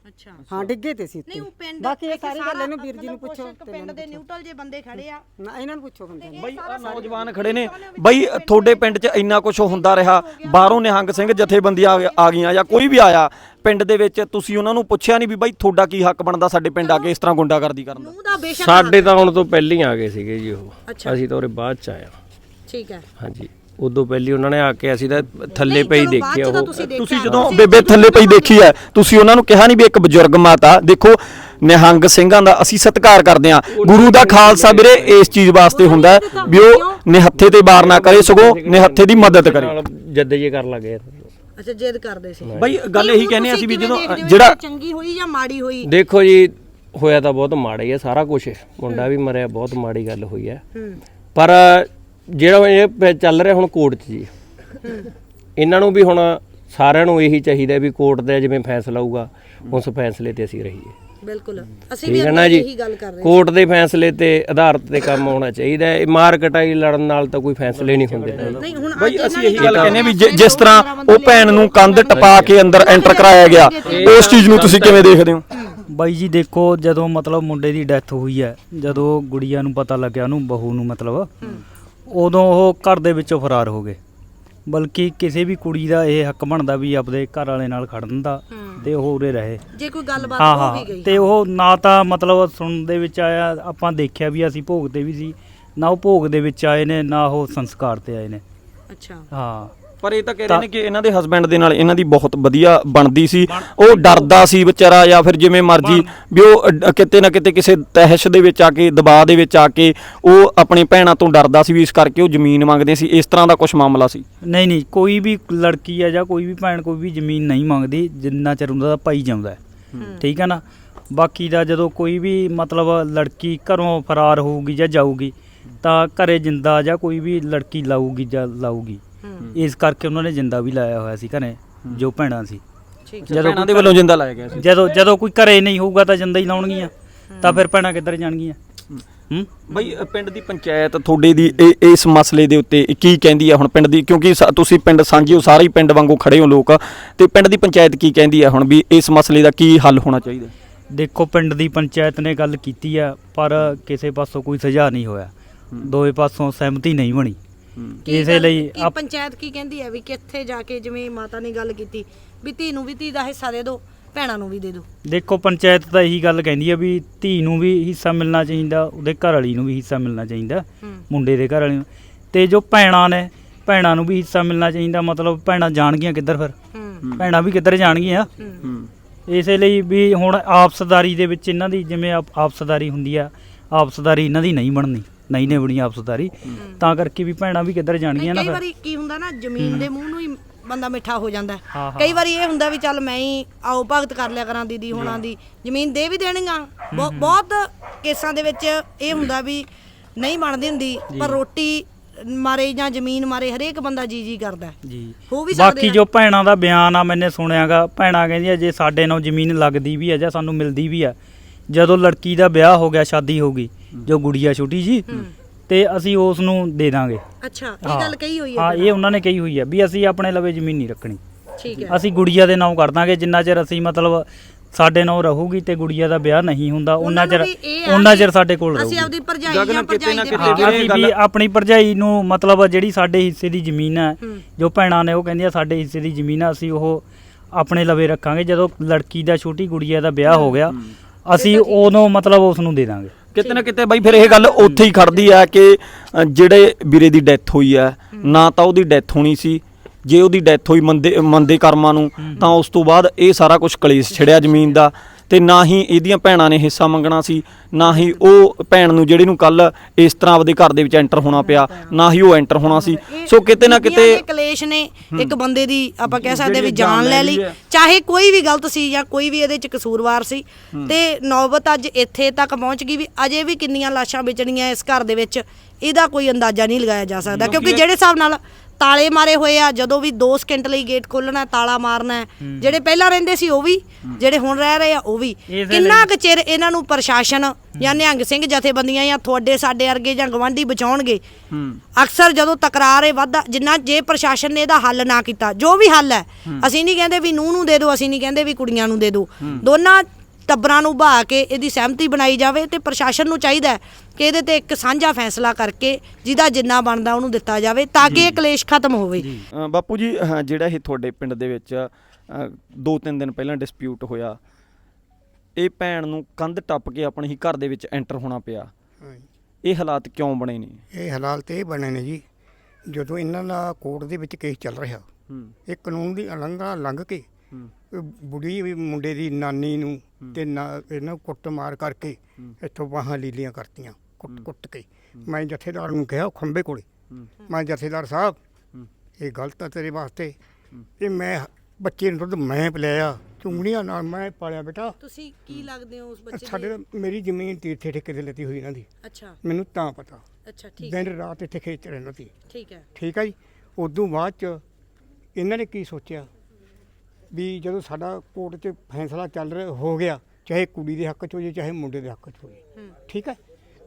ਅੱਛਾ। ਹਾਂ ਡਿੱਗੇ ਤੇ ਸੀ ਉੱਤੇ ਨਹੀਂ ਉਹ ਪਿੰਡ ਬਾਕੀ ਇਹ ਸਾਰੀ ਗੱਲ ਇਹਨੂੰ ਵੀਰ ਜੀ ਨੂੰ ਪੁੱਛੋ ਪਿੰਡ ਦੇ ਨਿਊਟਰਲ ਜੇ ਬੰਦੇ ਖੜੇ ਆ। ਨਾ ਇਹਨਾਂ ਨੂੰ ਪੁੱਛੋ ਬੰਦੇ। ਬਈ ਆ ਨੌਜਵਾਨ ਖੜੇ ਨੇ। ਬਈ ਤੁਹਾਡੇ ਪਿੰਡ 'ਚ ਇੰਨਾ ਕੁਝ ਹੁੰਦਾ ਰਿਹਾ। ਬਾਹਰੋਂ ਨਿਹੰਗ ਸਿੰਘ ਜਥੇਬੰਦੀਆਂ ਆ ਆ ਗਈਆਂ ਜਾਂ ਕੋਈ ਵੀ ਆਇਆ ਪਿੰਡ ਦੇ ਵਿੱਚ ਤੁਸੀਂ ਉਹਨਾਂ ਨੂੰ ਪੁੱਛਿਆ ਨਹੀਂ ਵੀ ਬਾਈ ਤੁਹਾਡਾ ਕੀ ਹੱਕ ਬਣਦਾ ਸਾਡੇ ਪਿੰਡ ਆ ਕੇ ਇਸ ਤਰ੍ਹਾਂ ਗੁੰਡਾਗਰਦੀ ਕਰਨ ਦਾ? ਸਾਡੇ ਤਾਂ ਹੁਣ ਤੋਂ ਪਹਿਲਾਂ ਹੀ ਆ ਗਏ ਸੀਗੇ ਜੀ ਉਹ। ਅਸੀਂ ਤਾਂ ਉਹਦੇ ਬਾਅਦ ਚ ਆਇਆ ਠੀਕ ਹੈ। ਹਾਂਜੀ। ਉਦੋਂ ਪਹਿਲੀ ਉਹਨਾਂ ਨੇ ਆ ਕੇ ਅਸੀਂ ਤਾਂ ਥੱਲੇ ਪਈ ਦੇਖਿਆ ਉਹ। ਤੁਸੀਂ ਜਦੋਂ ਬੇਬੇ ਥੱਲੇ ਪਈ ਦੇਖੀ ਐ ਤੁਸੀਂ ਉਹਨਾਂ ਨੂੰ ਕਿਹਾ ਨਹੀਂ ਵੀ ਇੱਕ ਬਜ਼ੁਰਗ ਮਾਤਾ ਦੇਖੋ ਨਿਹੰਗ ਸਿੰਘਾਂ ਦਾ ਅਸੀਂ ਸਤਿਕਾਰ ਕਰਦੇ ਆ ਗੁਰੂ ਦਾ ਖਾਲਸਾ ਵੀਰੇ ਇਸ ਚੀਜ਼ ਵਾਸਤੇ ਹੁੰਦਾ ਹੈ ਵੀ ਉਹ ਨਿਹੱਥੇ ਤੇ ਵਾਰ ਨਾ ਕਰੇ ਸਗੋਂ ਨਿਹੱਥੇ ਦੀ ਮਦਦ ਕਰੇ। ਜੱਦੇ ਜੇ ਕਰ ਲੱਗੇ ਅੱਛਾ ਜਿੱਦ ਕਰਦੇ ਸੀ। ਬਈ ਗੱਲ ਇਹੀ ਕਹਿੰਦੇ ਅਸੀਂ ਵੀ ਜਦੋਂ ਹੋ? ਜਿਹੜਾ ਚੰਗੀ ਹੋਈ ਜਾਂ ਮਾੜੀ ਹੋਈ? ਦੇਖੋ ਜੀ ਹੋਇਆ ਤਾਂ ਬਹੁਤ ਮਾੜਾ ਹੀ ਹੈ ਸਾਰਾ ਕੁਝ ਮੁੰਡਾ ਵੀ ਮਰਿਆ ਬਹੁਤ ਮਾੜੀ ਗੱਲ ਹੋਈ ਹੈ। ਹੂੰ। ਪਰ ਜਿਹੜਾ ਇਹ ਪ- ਚੱਲ ਰਿਹਾ ਹੁਣ ਕੋਰਟ 'ਚ ਜੀ। ਇਹਨਾਂ ਨੂੰ ਵੀ ਹੁਣ ਸਾਰਿਆਂ ਨੂੰ ਇਹੀ ਚਾਹੀਦਾ ਵੀ ਕੋਰਟ ਦਾ ਜਿਵੇਂ ਫੈਸਲਾ ਆਊਗਾ ਉਸ ਫੈਸਲੇ ਤੇ ਅਸੀਂ ਰਹੀਏ। ਬਿਲਕੁਲ। ਅਸੀਂ ਵੀ ਠੀਕ ਹੈ ਨਾ ਜੀ? ਇਹੀ ਗੱਲ ਕਰ ਰਹੇ ਕੋਰਟ ਦੇ ਫੈਸਲੇ ਤੇ ਆਧਾਰਿਤ ਤੇ ਕੰਮ ਹੋਣਾ ਚਾਹੀਦਾ ਹੈ। ਇਹ ਮਾਰ ਕਟਾਈ ਲੜਨ ਨਾਲ ਤਾਂ ਕੋਈ ਫੈਸਲੇ ਨਹੀਂ ਹੁੰਦੇ। ਨਹੀਂ ਹੁਣ ਅੱਜ ਅਸੀਂ ਇਹੀ ਗੱਲ ਕਹਿੰਦੇ ਵੀ ਜਿ- ਜਿਸ ਤਰ੍ਹਾਂ ਉਹ ਭੈਣ ਨੂੰ ਕੰਧ ਟਪਾ ਕੇ ਅੰਦਰ ਐਂਟਰ ਕਰਾਇਆ ਗਿਆ। ਉਸ ਚੀਜ਼ ਨੂੰ ਤੁਸੀਂ ਕਿਵੇਂ ਦੇਖਦੇ ਹੋ? ਬਾਈ ਜੀ ਦੇਖੋ ਜਦੋਂ ਮਤਲਬ ਮੁੰਡੇ ਦੀ ਡੈਥ ਹੋਈ ਹੈ ਜਦੋਂ ਗੁੜੀਆ ਨੂੰ ਪਤਾ ਲੱਗਿਆ ਉਹਨੂੰ ਬਹੂ ਨੂੰ ਮਤਲਬ ਉਦੋਂ ਉਹ ਘਰ ਦੇ ਵਿੱਚੋਂ ਫਰਾਰ ਹੋ ਗਏ। ਬਲਕਿ ਕਿਸੇ ਵੀ ਕੁੜੀ ਦਾ ਇਹ ਹੱਕ ਬਣਦਾ ਵੀ ਆਪਦੇ ਘਰ ਵਾਲੇ ਨਾਲ ਖੜਨ ਦਾ ਤੇ ਉਹ ਉਰੇ ਰਹੇ। ਜੇ ਕੋਈ ਗੱਲਬਾਤ ਹਾਂ ਹੋ ਵੀ ਹਾਂ ਗਈ। ਤੇ ਉਹ ਨਾ ਤਾਂ ਮਤਲਬ ਸੁਣਨ ਦੇ ਵਿੱਚ ਆਇਆ ਆਪਾਂ ਦੇਖਿਆ ਵੀ ਅਸੀਂ ਭੋਗ ਤੇ ਵੀ ਸੀ ਨਾ ਉਹ ਭੋਗ ਦੇ ਵਿੱਚ ਆਏ ਨੇ ਨਾ ਉਹ ਸੰਸਕਾਰ ਤੇ ਆਏ ਨੇ। ਅੱਛਾ। ਹਾਂ। ਪਰ ਇਹ ਤਾਂ ਕਹਿ ਰਹੇ ਨੇ ਕਿ ਇਹਨਾਂ ਦੇ ਹਸਬੰਡ ਦੇ ਨਾਲ ਇਹਨਾਂ ਦੀ ਬਹੁਤ ਵਧੀਆ ਬਣਦੀ ਸੀ। ਉਹ ਡਰਦਾ ਸੀ ਵਿਚਾਰਾ ਜਾਂ ਫਿਰ ਜਿਵੇਂ ਮਰਜ਼ੀ ਵੀ ਉਹ ਅ- ਕਿਤੇ ਨਾ ਕਿਤੇ ਕਿਸੇ ਤਹਿਸ਼ ਦੇ ਵਿੱਚ ਆ ਕੇ ਦਬਾਅ ਦੇ ਵਿੱਚ ਆ ਕੇ ਉਹ ਆਪਣੀ ਭੈਣਾਂ ਤੋਂ ਡਰਦਾ ਸੀ ਵੀ ਇਸ ਕਰਕੇ ਉਹ ਜ਼ਮੀਨ ਮੰਗਦੇ ਸੀ। ਇਸ ਤਰ੍ਹਾਂ ਦਾ ਕੁਝ ਮਾਮਲਾ ਸੀ। ਨਹੀਂ ਨਹੀਂ ਕੋਈ ਵੀ ਲੜਕੀ ਹੈ ਜਾਂ ਕੋਈ ਵੀ ਭੈਣ ਕੋਈ ਵੀ ਜ਼ਮੀਨ ਨਹੀਂ ਮੰਗਦੀ ਜਿੰਨਾ ਚਿਰ ਉਹਦਾ ਭਾਈ ਜਾਂਦਾ ਹੈ। ਠੀਕ ਹੈ ਨਾ? ਬਾਕੀ ਦਾ ਜਦੋਂ ਕੋਈ ਵੀ ਮਤਲਬ ਲੜਕੀ ਘਰੋਂ ਫਰਾਰ ਹੋਊਗੀ ਜਾਂ ਜਾਊਗੀ ਤਾਂ ਘਰੇ ਜਿੰਦਾ ਜਾਂ ਕੋਈ ਵੀ ਲੜਕੀ ਲਾਊਗੀ ਜਾਂ ਲਾਊਗੀ। ਇਸ ਕਰਕੇ ਉਹਨਾਂ ਨੇ ਜਿੰਦਾ ਵੀ ਲਾਇਆ ਹੋਇਆ ਸੀ ਘਰੇ ਜੋ ਭੈਣਾਂ ਸੀ। ਠੀਕ ਜਦੋਂ ਭੈਣਾਂ ਦੇ ਵੱਲੋਂ ਜਿੰਦਾ ਲਾਇਆ ਗਿਆ ਸੀ। ਜਦੋਂ ਜਦੋਂ ਕੋਈ ਘਰੇ ਨਹੀਂ ਹੋਊਗਾ ਤਾਂ ਜਿੰਦਾ ਹੀ ਲਾਉਣਗੀਆਂ ਤਾਂ ਫਿਰ ਭੈਣਾਂ ਕਿੱਧਰ ਜਾਣਗੀਆਂ? ਹੂੰ। ਬਈ ਪਿੰਡ ਦੀ ਪੰਚਾਇਤ ਤੁਹਾਡੇ ਦੀ ਇਹ- ਇਸ ਮਸਲੇ ਦੇ ਉੱਤੇ ਕੀ ਕਹਿੰਦੀ ਹੈ ਹੁਣ ਪਿੰਡ ਦੀ? ਕਿਉਂਕਿ ਤੁਸੀਂ ਪਿੰਡ ਸਾਂਝੇ ਹੋ ਸਾਰੇ ਹੀ ਪਿੰਡ ਵਾਂਗੂ ਖੜੇ ਹੋ ਲੋਕ ਤੇ ਪਿੰਡ ਦੀ ਪੰਚਾਇਤ ਕੀ ਕਹਿੰਦੀ ਹੈ ਹੁਣ ਵੀ ਇਸ ਮਸਲੇ ਦਾ ਕੀ ਹੱਲ ਹੋਣਾ ਚਾਹੀਦਾ? ਦੇਖੋ ਪਿੰਡ ਦੀ ਪੰਚਾਇਤ ਨੇ ਗੱਲ ਕੀਤੀ ਆ ਪਰ ਕਿਸੇ ਪਾਸੋਂ ਕੋਈ ਸੁਝਾਅ ਨਹੀਂ ਹੋਇਆ। ਦੋਵੇਂ ਪਾਸੋਂ ਸਹਿਮਤੀ ਨਹੀਂ ਬਣੀ। ਕੀ ਇਸੇ ਗੱਲ- ਲਈ ਕੀ ਆਪ- ਪੰਚਾਇਤ ਕੀ ਕਹਿੰਦੀ ਹੈ ਵੀ ਕਿੱਥੇ ਜਾ ਕੇ ਜਿਵੇਂ ਮਾਤਾ ਨੇ ਗੱਲ ਕੀਤੀ ਵੀ ਧੀ ਨੂੰ ਵੀ ਧੀ ਦਾ ਹਿੱਸਾ ਦੇ ਦਿਓ ਭੈਣਾਂ ਨੂੰ ਵੀ ਦੇ ਦਿਓ। ਦੇਖੋ ਪੰਚਾਇਤ ਤਾਂ ਇਹੀ ਗੱਲ ਕਹਿੰਦੀ ਆ ਵੀ ਧੀ ਨੂੰ ਵੀ ਹਿੱਸਾ ਮਿਲਣਾ ਚਾਹੀਦਾ ਉਹਦੇ ਘਰ ਵਾਲੀ ਨੂੰ ਵੀ ਹਿੱਸਾ ਮਿਲਣਾ ਚਾਹੀਦਾ ਹੂੰ। ਮੁੰਡੇ ਦੇ ਘਰ ਵਾਲੀ ਨੂੰ। ਤੇ ਜੋ ਭੈਣਾਂ ਨੇ ਭੈਣਾਂ ਨੂੰ ਵੀ ਹਿੱਸਾ ਮਿਲਣਾ ਚਾਹੀਦਾ ਮਤਲਬ ਭੈਣਾਂ ਜਾਣਗੀਆਂ ਕਿੱਧਰ ਫਿਰ? ਹੂੰ। ਭੈਣਾਂ ਵੀ ਕਿੱਧਰ ਜਾਣਗੀਆਂ? ਹੂੰ। ਇਸੇ ਲਈ ਵੀ ਹੁਣ ਆਪਸਦਾਰੀ ਦੇ ਵਿੱਚ ਇਹਨਾਂ ਦੀ ਜਿਵੇਂ ਆਪ- ਆਪਸਦਾਰੀ ਹੁੰਦੀ ਆ ਆਪਸਦਾਰੀ ਇਹਨਾਂ ਦੀ ਨਹੀਂ ਬਣਨੀ। ਨਹੀਂ ਨੇ ਬਣੀ ਆਪਸਦਾਰੀ ਤਾਂ ਕਰਕੇ ਵੀ ਭੈਣਾਂ ਵੀ ਕਿੱਧਰ ਜਾਣਗੀਆਂ ਨਾ ਕਈ ਫਿਰ। ਵਾਰੀ ਕੀ ਹੁੰਦਾ ਨਾ ਜ਼ਮੀਨ ਦੇ ਮੂੰਹ ਨੂੰ ਹੀ ਬੰਦਾ ਮਿੱਠਾ ਹੋ ਜਾਂਦਾ। ਹੈ। ਹਾਂ, ਹਾਂ। ਕਈ ਵਾਰੀ ਇਹ ਹੁੰਦਾ ਵੀ ਚੱਲ ਮੈਂ ਹੀ ਆਓ ਭਗਤ ਕਰ ਲਿਆ ਕਰਾਂ ਦੀਦੀ ਹੋਣਾ ਦੀ। ਜ਼ਮੀਨ ਦੇ ਵੀ ਦੇਣਗਾ ਬਹੁ- ਬਹੁਤ ਕੇਸਾਂ ਦੇ ਵਿੱਚ ਇਹ ਹੁੰਦਾ ਵੀ ਨਹੀਂ ਬਣਦੀ ਹੁੰਦੀ ਪਰ ਰੋਟੀ ਮਾਰੇ ਜਾਂ ਜ਼ਮੀਨ ਮਾਰੇ ਹਰੇਕ ਬੰਦਾ ਜੀ ਜੀ ਕਰਦਾ ਹੈ। ਜੀ। ਹੋ ਵੀ ਸਕਦੇ ਬਾਕੀ ਆ। ਜੋ ਭੈਣਾਂ ਦਾ ਬਿਆਨ ਆ ਮੈਨੇ ਸੁਣਿਆਗਾ ਭੈਣਾਂ ਕਹਿੰਦੀਆਂ ਜੇ ਸਾਡੇ ਨਾਲ ਜ਼ਮੀਨ ਲੱਗਦੀ ਵੀ ਆ ਜਾਂ ਸਾਨੂੰ ਮਿਲਦੀ ਵੀ ਆ ਜਦੋਂ ਲੜਕੀ ਦਾ ਵਿਆਹ ਹੋ ਗਿਆ ਸ਼ਾਦੀ ਹੋ ਗਈ ਜੋ ਗੁੜੀਆ ਛੋਟੀ ਜੀ ਤੇ ਅਸੀਂ ਉਸ ਨੂੰ ਦੇ ਦਾਂਗੇ। ਅੱਛਾ ਇਹ ਹਾਂ। ਗੱਲ ਕਹੀ ਹੋਈ ਹੈ ਹਾਂ ਇਹ ਉਹਨਾਂ ਨੇ ਕਹੀ ਹੋਈ ਆ ਵੀ ਅਸੀਂ ਆਪਣੇ ਲਵੇ ਜ਼ਮੀਨ ਨਹੀਂ ਰੱਖਣੀ। ਠੀਕ ਹੈ। ਅਸੀਂ ਗੁੜੀਆ ਦੇ ਨਾਮ ਕਰ ਦਾਂਗੇ ਜਿੰਨਾ ਚਿਰ ਅਸੀਂ ਮਤਲਬ ਸਾਡੇ ਨਾਲ ਰਹੂਗੀ ਤੇ ਗੁੜੀਆ ਦਾ ਵਿਆਹ ਨਹੀਂ ਹੁੰਦਾ ਉਹਨਾਂ ਚਿਰ ਉਹਨਾਂ ਚਿਰ ਸਾਡੇ ਕੋਲ ਰਹੂਗੀ। ਅਸੀਂ ਆਪਦੀ ਭਰਜਾਈ ਜਾਂ ਕਿਤੇ ਭਰਜਾਈ ਨਾ ਦੇ ਹਾਂ, ਅਸੀਂ ਵੀ ਆਪਣੀ ਭਰਜਾਈ ਨੂੰ ਮਤਲਬ ਜਿਹੜੀ ਸਾਡੇ ਹਿੱਸੇ ਦੀ ਜ਼ਮੀਨ ਹੈ ਹੂੰ। ਜੋ ਭੈਣਾਂ ਨੇ ਉਹ ਕਹਿੰਦੀਆਂ ਸਾਡੇ ਹਿੱਸੇ ਦੀ ਜ਼ਮੀਨ ਆ ਅਸੀਂ ਉਹ ਆਪਣੇ ਲਵੇ ਰੱਖਾਂਗੇ। ਜਦੋਂ ਲੜਕੀ ਦਾ ਛੋਟੀ ਗੁੜੀਆ ਦਾ ਵਿਆਹ ਹੋ ਗਿਆ ਅਸੀਂ ਉਦੋਂ ਮਤਲਬ ਉਸ ਨੂੰ ਦੇ ਦਾਂਗੇ। ਕਿਤੇ ਨਾ ਕਿਤੇ ਬਾਈ ਫਿਰ ਇਹ ਗੱਲ ਉੱਥੇ ਹੀ ਖੜਦੀ ਆ ਕਿ ਅ, ਜਿਹੜੇ ਵੀਰੇ ਦੀ ਡੈਥ ਹੋਈ ਆ ਨਾ ਤਾਂ ਉਹਦੀ ਡੈਥ ਹੋਣੀ ਸੀ। ਜੇ ਉਹਦੀ ਡੈਥ ਹੋਈ ਮੰਦੇ ਮੰਦੇ ਕਰਮਾਂ ਨੂੰ ਤਾਂ ਉਸ ਤੋਂ ਬਾਅਦ ਇਹ ਸਾਰਾ ਕੁਝ ਕਲੇਸ਼ ਛਿੜਿਆ ਜ਼ਮੀਨ ਦਾ। ਤੇ ਨਾ ਹੀ ਇਹਦੀਆਂ ਭੈਣਾਂ ਨੇ ਹਿੱਸਾ ਮੰਗਣਾ ਸੀ ਨਾ ਹੀ ਉਹ ਭੈਣ ਨੂੰ ਜਿਹੜੀ ਨੂੰ ਕੱਲ ਇਸ ਤਰ੍ਹਾਂ ਆਪਦੇ ਘਰ ਦੇ ਵਿੱਚ ਐਂਟਰ ਹੋਣਾ ਪਿਆ ਨਾ ਹੀ ਉਹ ਐਂਟਰ ਹੋਣਾ ਸੀ। ਸੋ ਕਿਤੇ ਨਾ ਕਿਤੇ ਕਲੇਸ਼ ਨੇ ਇੱਕ ਬੰਦੇ ਦੀ ਆਪਾਂ ਕਹਿ ਸਕਦੇ ਵੀ ਜਾਨ ਲੈ ਲਈ। ਚਾਹੇ ਕੋਈ ਵੀ ਗਲਤ ਸੀ ਜਾਂ ਕੋਈ ਵੀ ਇਹਦੇ ਚ ਕਸੂਰਵਾਰ ਸੀ ਤੇ ਨੌਬਤ ਅੱਜ ਇੱਥੇ ਤੱਕ ਪਹੁੰਚ ਗਈ ਵੀ ਅਜੇ ਵੀ ਕਿੰਨੀਆਂ ਲਾਸ਼ਾਂ ਵਿਚਣੀਆਂ ਇਸ ਘਰ ਦੇ ਵਿੱਚ ਇਹਦਾ ਕੋਈ ਅੰਦਾਜ਼ਾ ਨਹੀਂ ਲਗਾਇਆ ਜਾ ਸਕਦਾ ਕਿਉਂਕਿ ਜਿਹੜੇ ਹਿਸਾਬ ਨਾਲ ਤਾਲੇ ਮਾਰੇ ਹੋਏ ਆ ਜਦੋਂ ਵੀ 2 ਸਕਿੰਟ ਲਈ ਗੇਟ ਖੋਲਣਾ ਤਾਲਾ ਮਾਰਨਾ ਹੈ। ਜਿਹੜੇ ਪਹਿਲਾਂ ਰਹਿੰਦੇ ਸੀ ਉਹ ਵੀ ਜਿਹੜੇ ਹੁਣ ਰਹਿ ਰਹੇ ਆ ਉਹ ਵੀ। ਕਿੰਨਾ ਕੁ ਚਿਰ ਇਹਨਾਂ ਨੂੰ ਪ੍ਰਸ਼ਾਸਨ ਜਾਂ ਨਿਹੰਗ ਸਿੰਘ ਜਥੇਬੰਦੀਆਂ ਜਾਂ ਤੁਹਾਡੇ ਸਾਡੇ ਵਰਗੇ ਜਾਂ ਗਵਾਂਢੀ ਬਚਾਉਣਗੇ? ਅਕਸਰ ਜਦੋਂ ਤਕਰਾਰ ਇਹ ਵੱਧਦਾ ਜਿੰਨਾ ਜੇ ਪ੍ਰਸ਼ਾਸਨ ਨੇ ਇਹਦਾ ਹੱਲ ਨਾ ਕੀਤਾ ਜੋ ਵੀ ਹੱਲ ਹੈ ਅਸੀਂ ਨਹੀਂ ਕਹਿੰਦੇ ਵੀ ਨੂੰਹ ਨੂੰ ਦੇ ਦਿਓ ਅਸੀਂ ਨਹੀਂ ਕਹਿੰਦੇ ਵੀ ਕੁੜੀਆਂ ਨੂੰ ਦੇ ਦਿਓ। ਦੋਨਾਂ ਟੱਬਰਾਂ ਨੂੰ ਬਹਾ ਕੇ ਇਹਦੀ ਸਹਿਮਤੀ ਬਣਾਈ ਜਾਵੇ ਤੇ ਪ੍ਰਸ਼ਾਸਨ ਨੂੰ ਚਾਹੀਦਾ ਹੈ ਕਿ ਇਹਦੇ ਤੇ ਇੱਕ ਸਾਂਝਾ ਫੈਸਲਾ ਕਰਕੇ ਜਿਹਦਾ ਜਿੰਨਾ ਬਣਦਾ ਉਹਨੂੰ ਦਿੱਤਾ ਜਾਵੇ ਤਾਂ ਕਿ ਇਹ ਕਲੇਸ਼ ਖਤਮ ਹੋਵੇ। ਅ, ਬਾਪੂ ਜੀ ਹਾਂ, ਜਿਹੜਾ ਇਹ ਤੁਹਾਡੇ ਪਿੰਡ ਦੇ ਵਿੱਚ ਅ, ਦੋ ਤਿੰਨ ਦਿਨ ਪਹਿਲਾਂ ਡਿਸਪਿਊਟ ਹੋਇਆ ਇਹ ਭੈਣ ਨੂੰ ਕੰਧ ਟੱਪ ਕੇ ਆਪਣੇ ਹੀ ਘਰ ਦੇ ਵਿੱਚ ਐਂਟਰ ਹੋਣਾ ਪਿਆ। ਇਹ ਹਾਲਾਤ ਕਿਉਂ ਬਣੇ ਨੇ? ਇਹ ਹਾਲਾਤ ਇਹ ਬਣੇ ਨੇ ਜੀ ਜਦੋਂ ਇਹਨਾਂ ਦਾ ਕੋਰਟ ਦੇ ਵਿੱਚ ਕੇਸ ਚੱਲ ਰਿਹਾ ਹੂੰ। ਇਹ ਕਾਨੂੰਨ ਦੀ ਉਲੰਘਣਾ ਲੰਘ ਕੇ ਹੂੰ। ਬੁੜੀ ਵੀ ਮੁੰਡੇ ਦੀ ਨਾਨੀ ਨੂੰ ਤੇ ਨਾ ਇਹਨਾਂ ਕੁੱਟ ਮਾਰ ਕਰਕੇ ਇੱਥੋਂ ਬਾਹਾਂ ਲੀਲੀਆਂ ਕਰਤੀਆਂ ਕੁੱਟ ਕੁੱਟ ਕੇ। ਮੈਂ ਜਥੇਦਾਰ ਨੂੰ ਕਿਹਾ ਉਹ ਖੰਬੇ ਕੋਲੇ। ਮੈਂ ਜਥੇਦਾਰ ਸਾਹਿਬ। ਇਹ ਗਲਤ ਹੈ ਤੇਰੇ ਵਾਸਤੇ। ਇਹ ਮੈਂ ਬੱਚੇ ਨੂੰ ਦੁੱਧ ਮੈਂ ਪਿਲਾਇਆ ਚੁੰਗੜੀਆਂ ਨਾਲ ਮੈਂ ਪਾਲਿਆ ਬੇਟਾ। ਤੁਸੀਂ ਕੀ ਲੱਗਦੇ ਹੋ ਉਸ ਬੱਚੇ ਸਾਡੇ ਤਾਂ ਮੇਰੀ ਜ਼ਮੀਨ ਤੀਰਥੇ ਠੇਕੇ ਤੇ ਲੱਤੀ ਹੋਈ ਇਹਨਾਂ ਦੀ। ਅੱਛਾ। ਮੈਨੂੰ ਤਾਂ ਪਤਾ। ਅੱਛਾ ਠੀਕ ਦਿਨ ਰਾਤ ਇੱਥੇ ਖੇਤ 'ਚ ਰਹਿੰਦਾ ਸੀ। ਠੀਕ ਹੈ। ਠੀਕ ਹੈ ਜੀ? ਉਦੋਂ ਬਾਅਦ ਚ ਇਹਨਾਂ ਨੇ ਕੀ ਸੋਚਿਆ? ਵੀ ਜਦੋਂ ਸਾਡਾ ਕੋਰਟ 'ਚ ਫੈਸਲਾ ਚੱਲ ਰਿਹਾ ਹੋ ਗਿਆ ਚਾਹੇ ਕੁੜੀ ਦੇ ਹੱਕ 'ਚ ਹੋ ਜੇ ਚਾਹੇ ਮੁੰਡੇ ਦੇ ਹੱਕ 'ਚ ਹੋਵੇ ਹੂੰ। ਠੀਕ ਹੈ?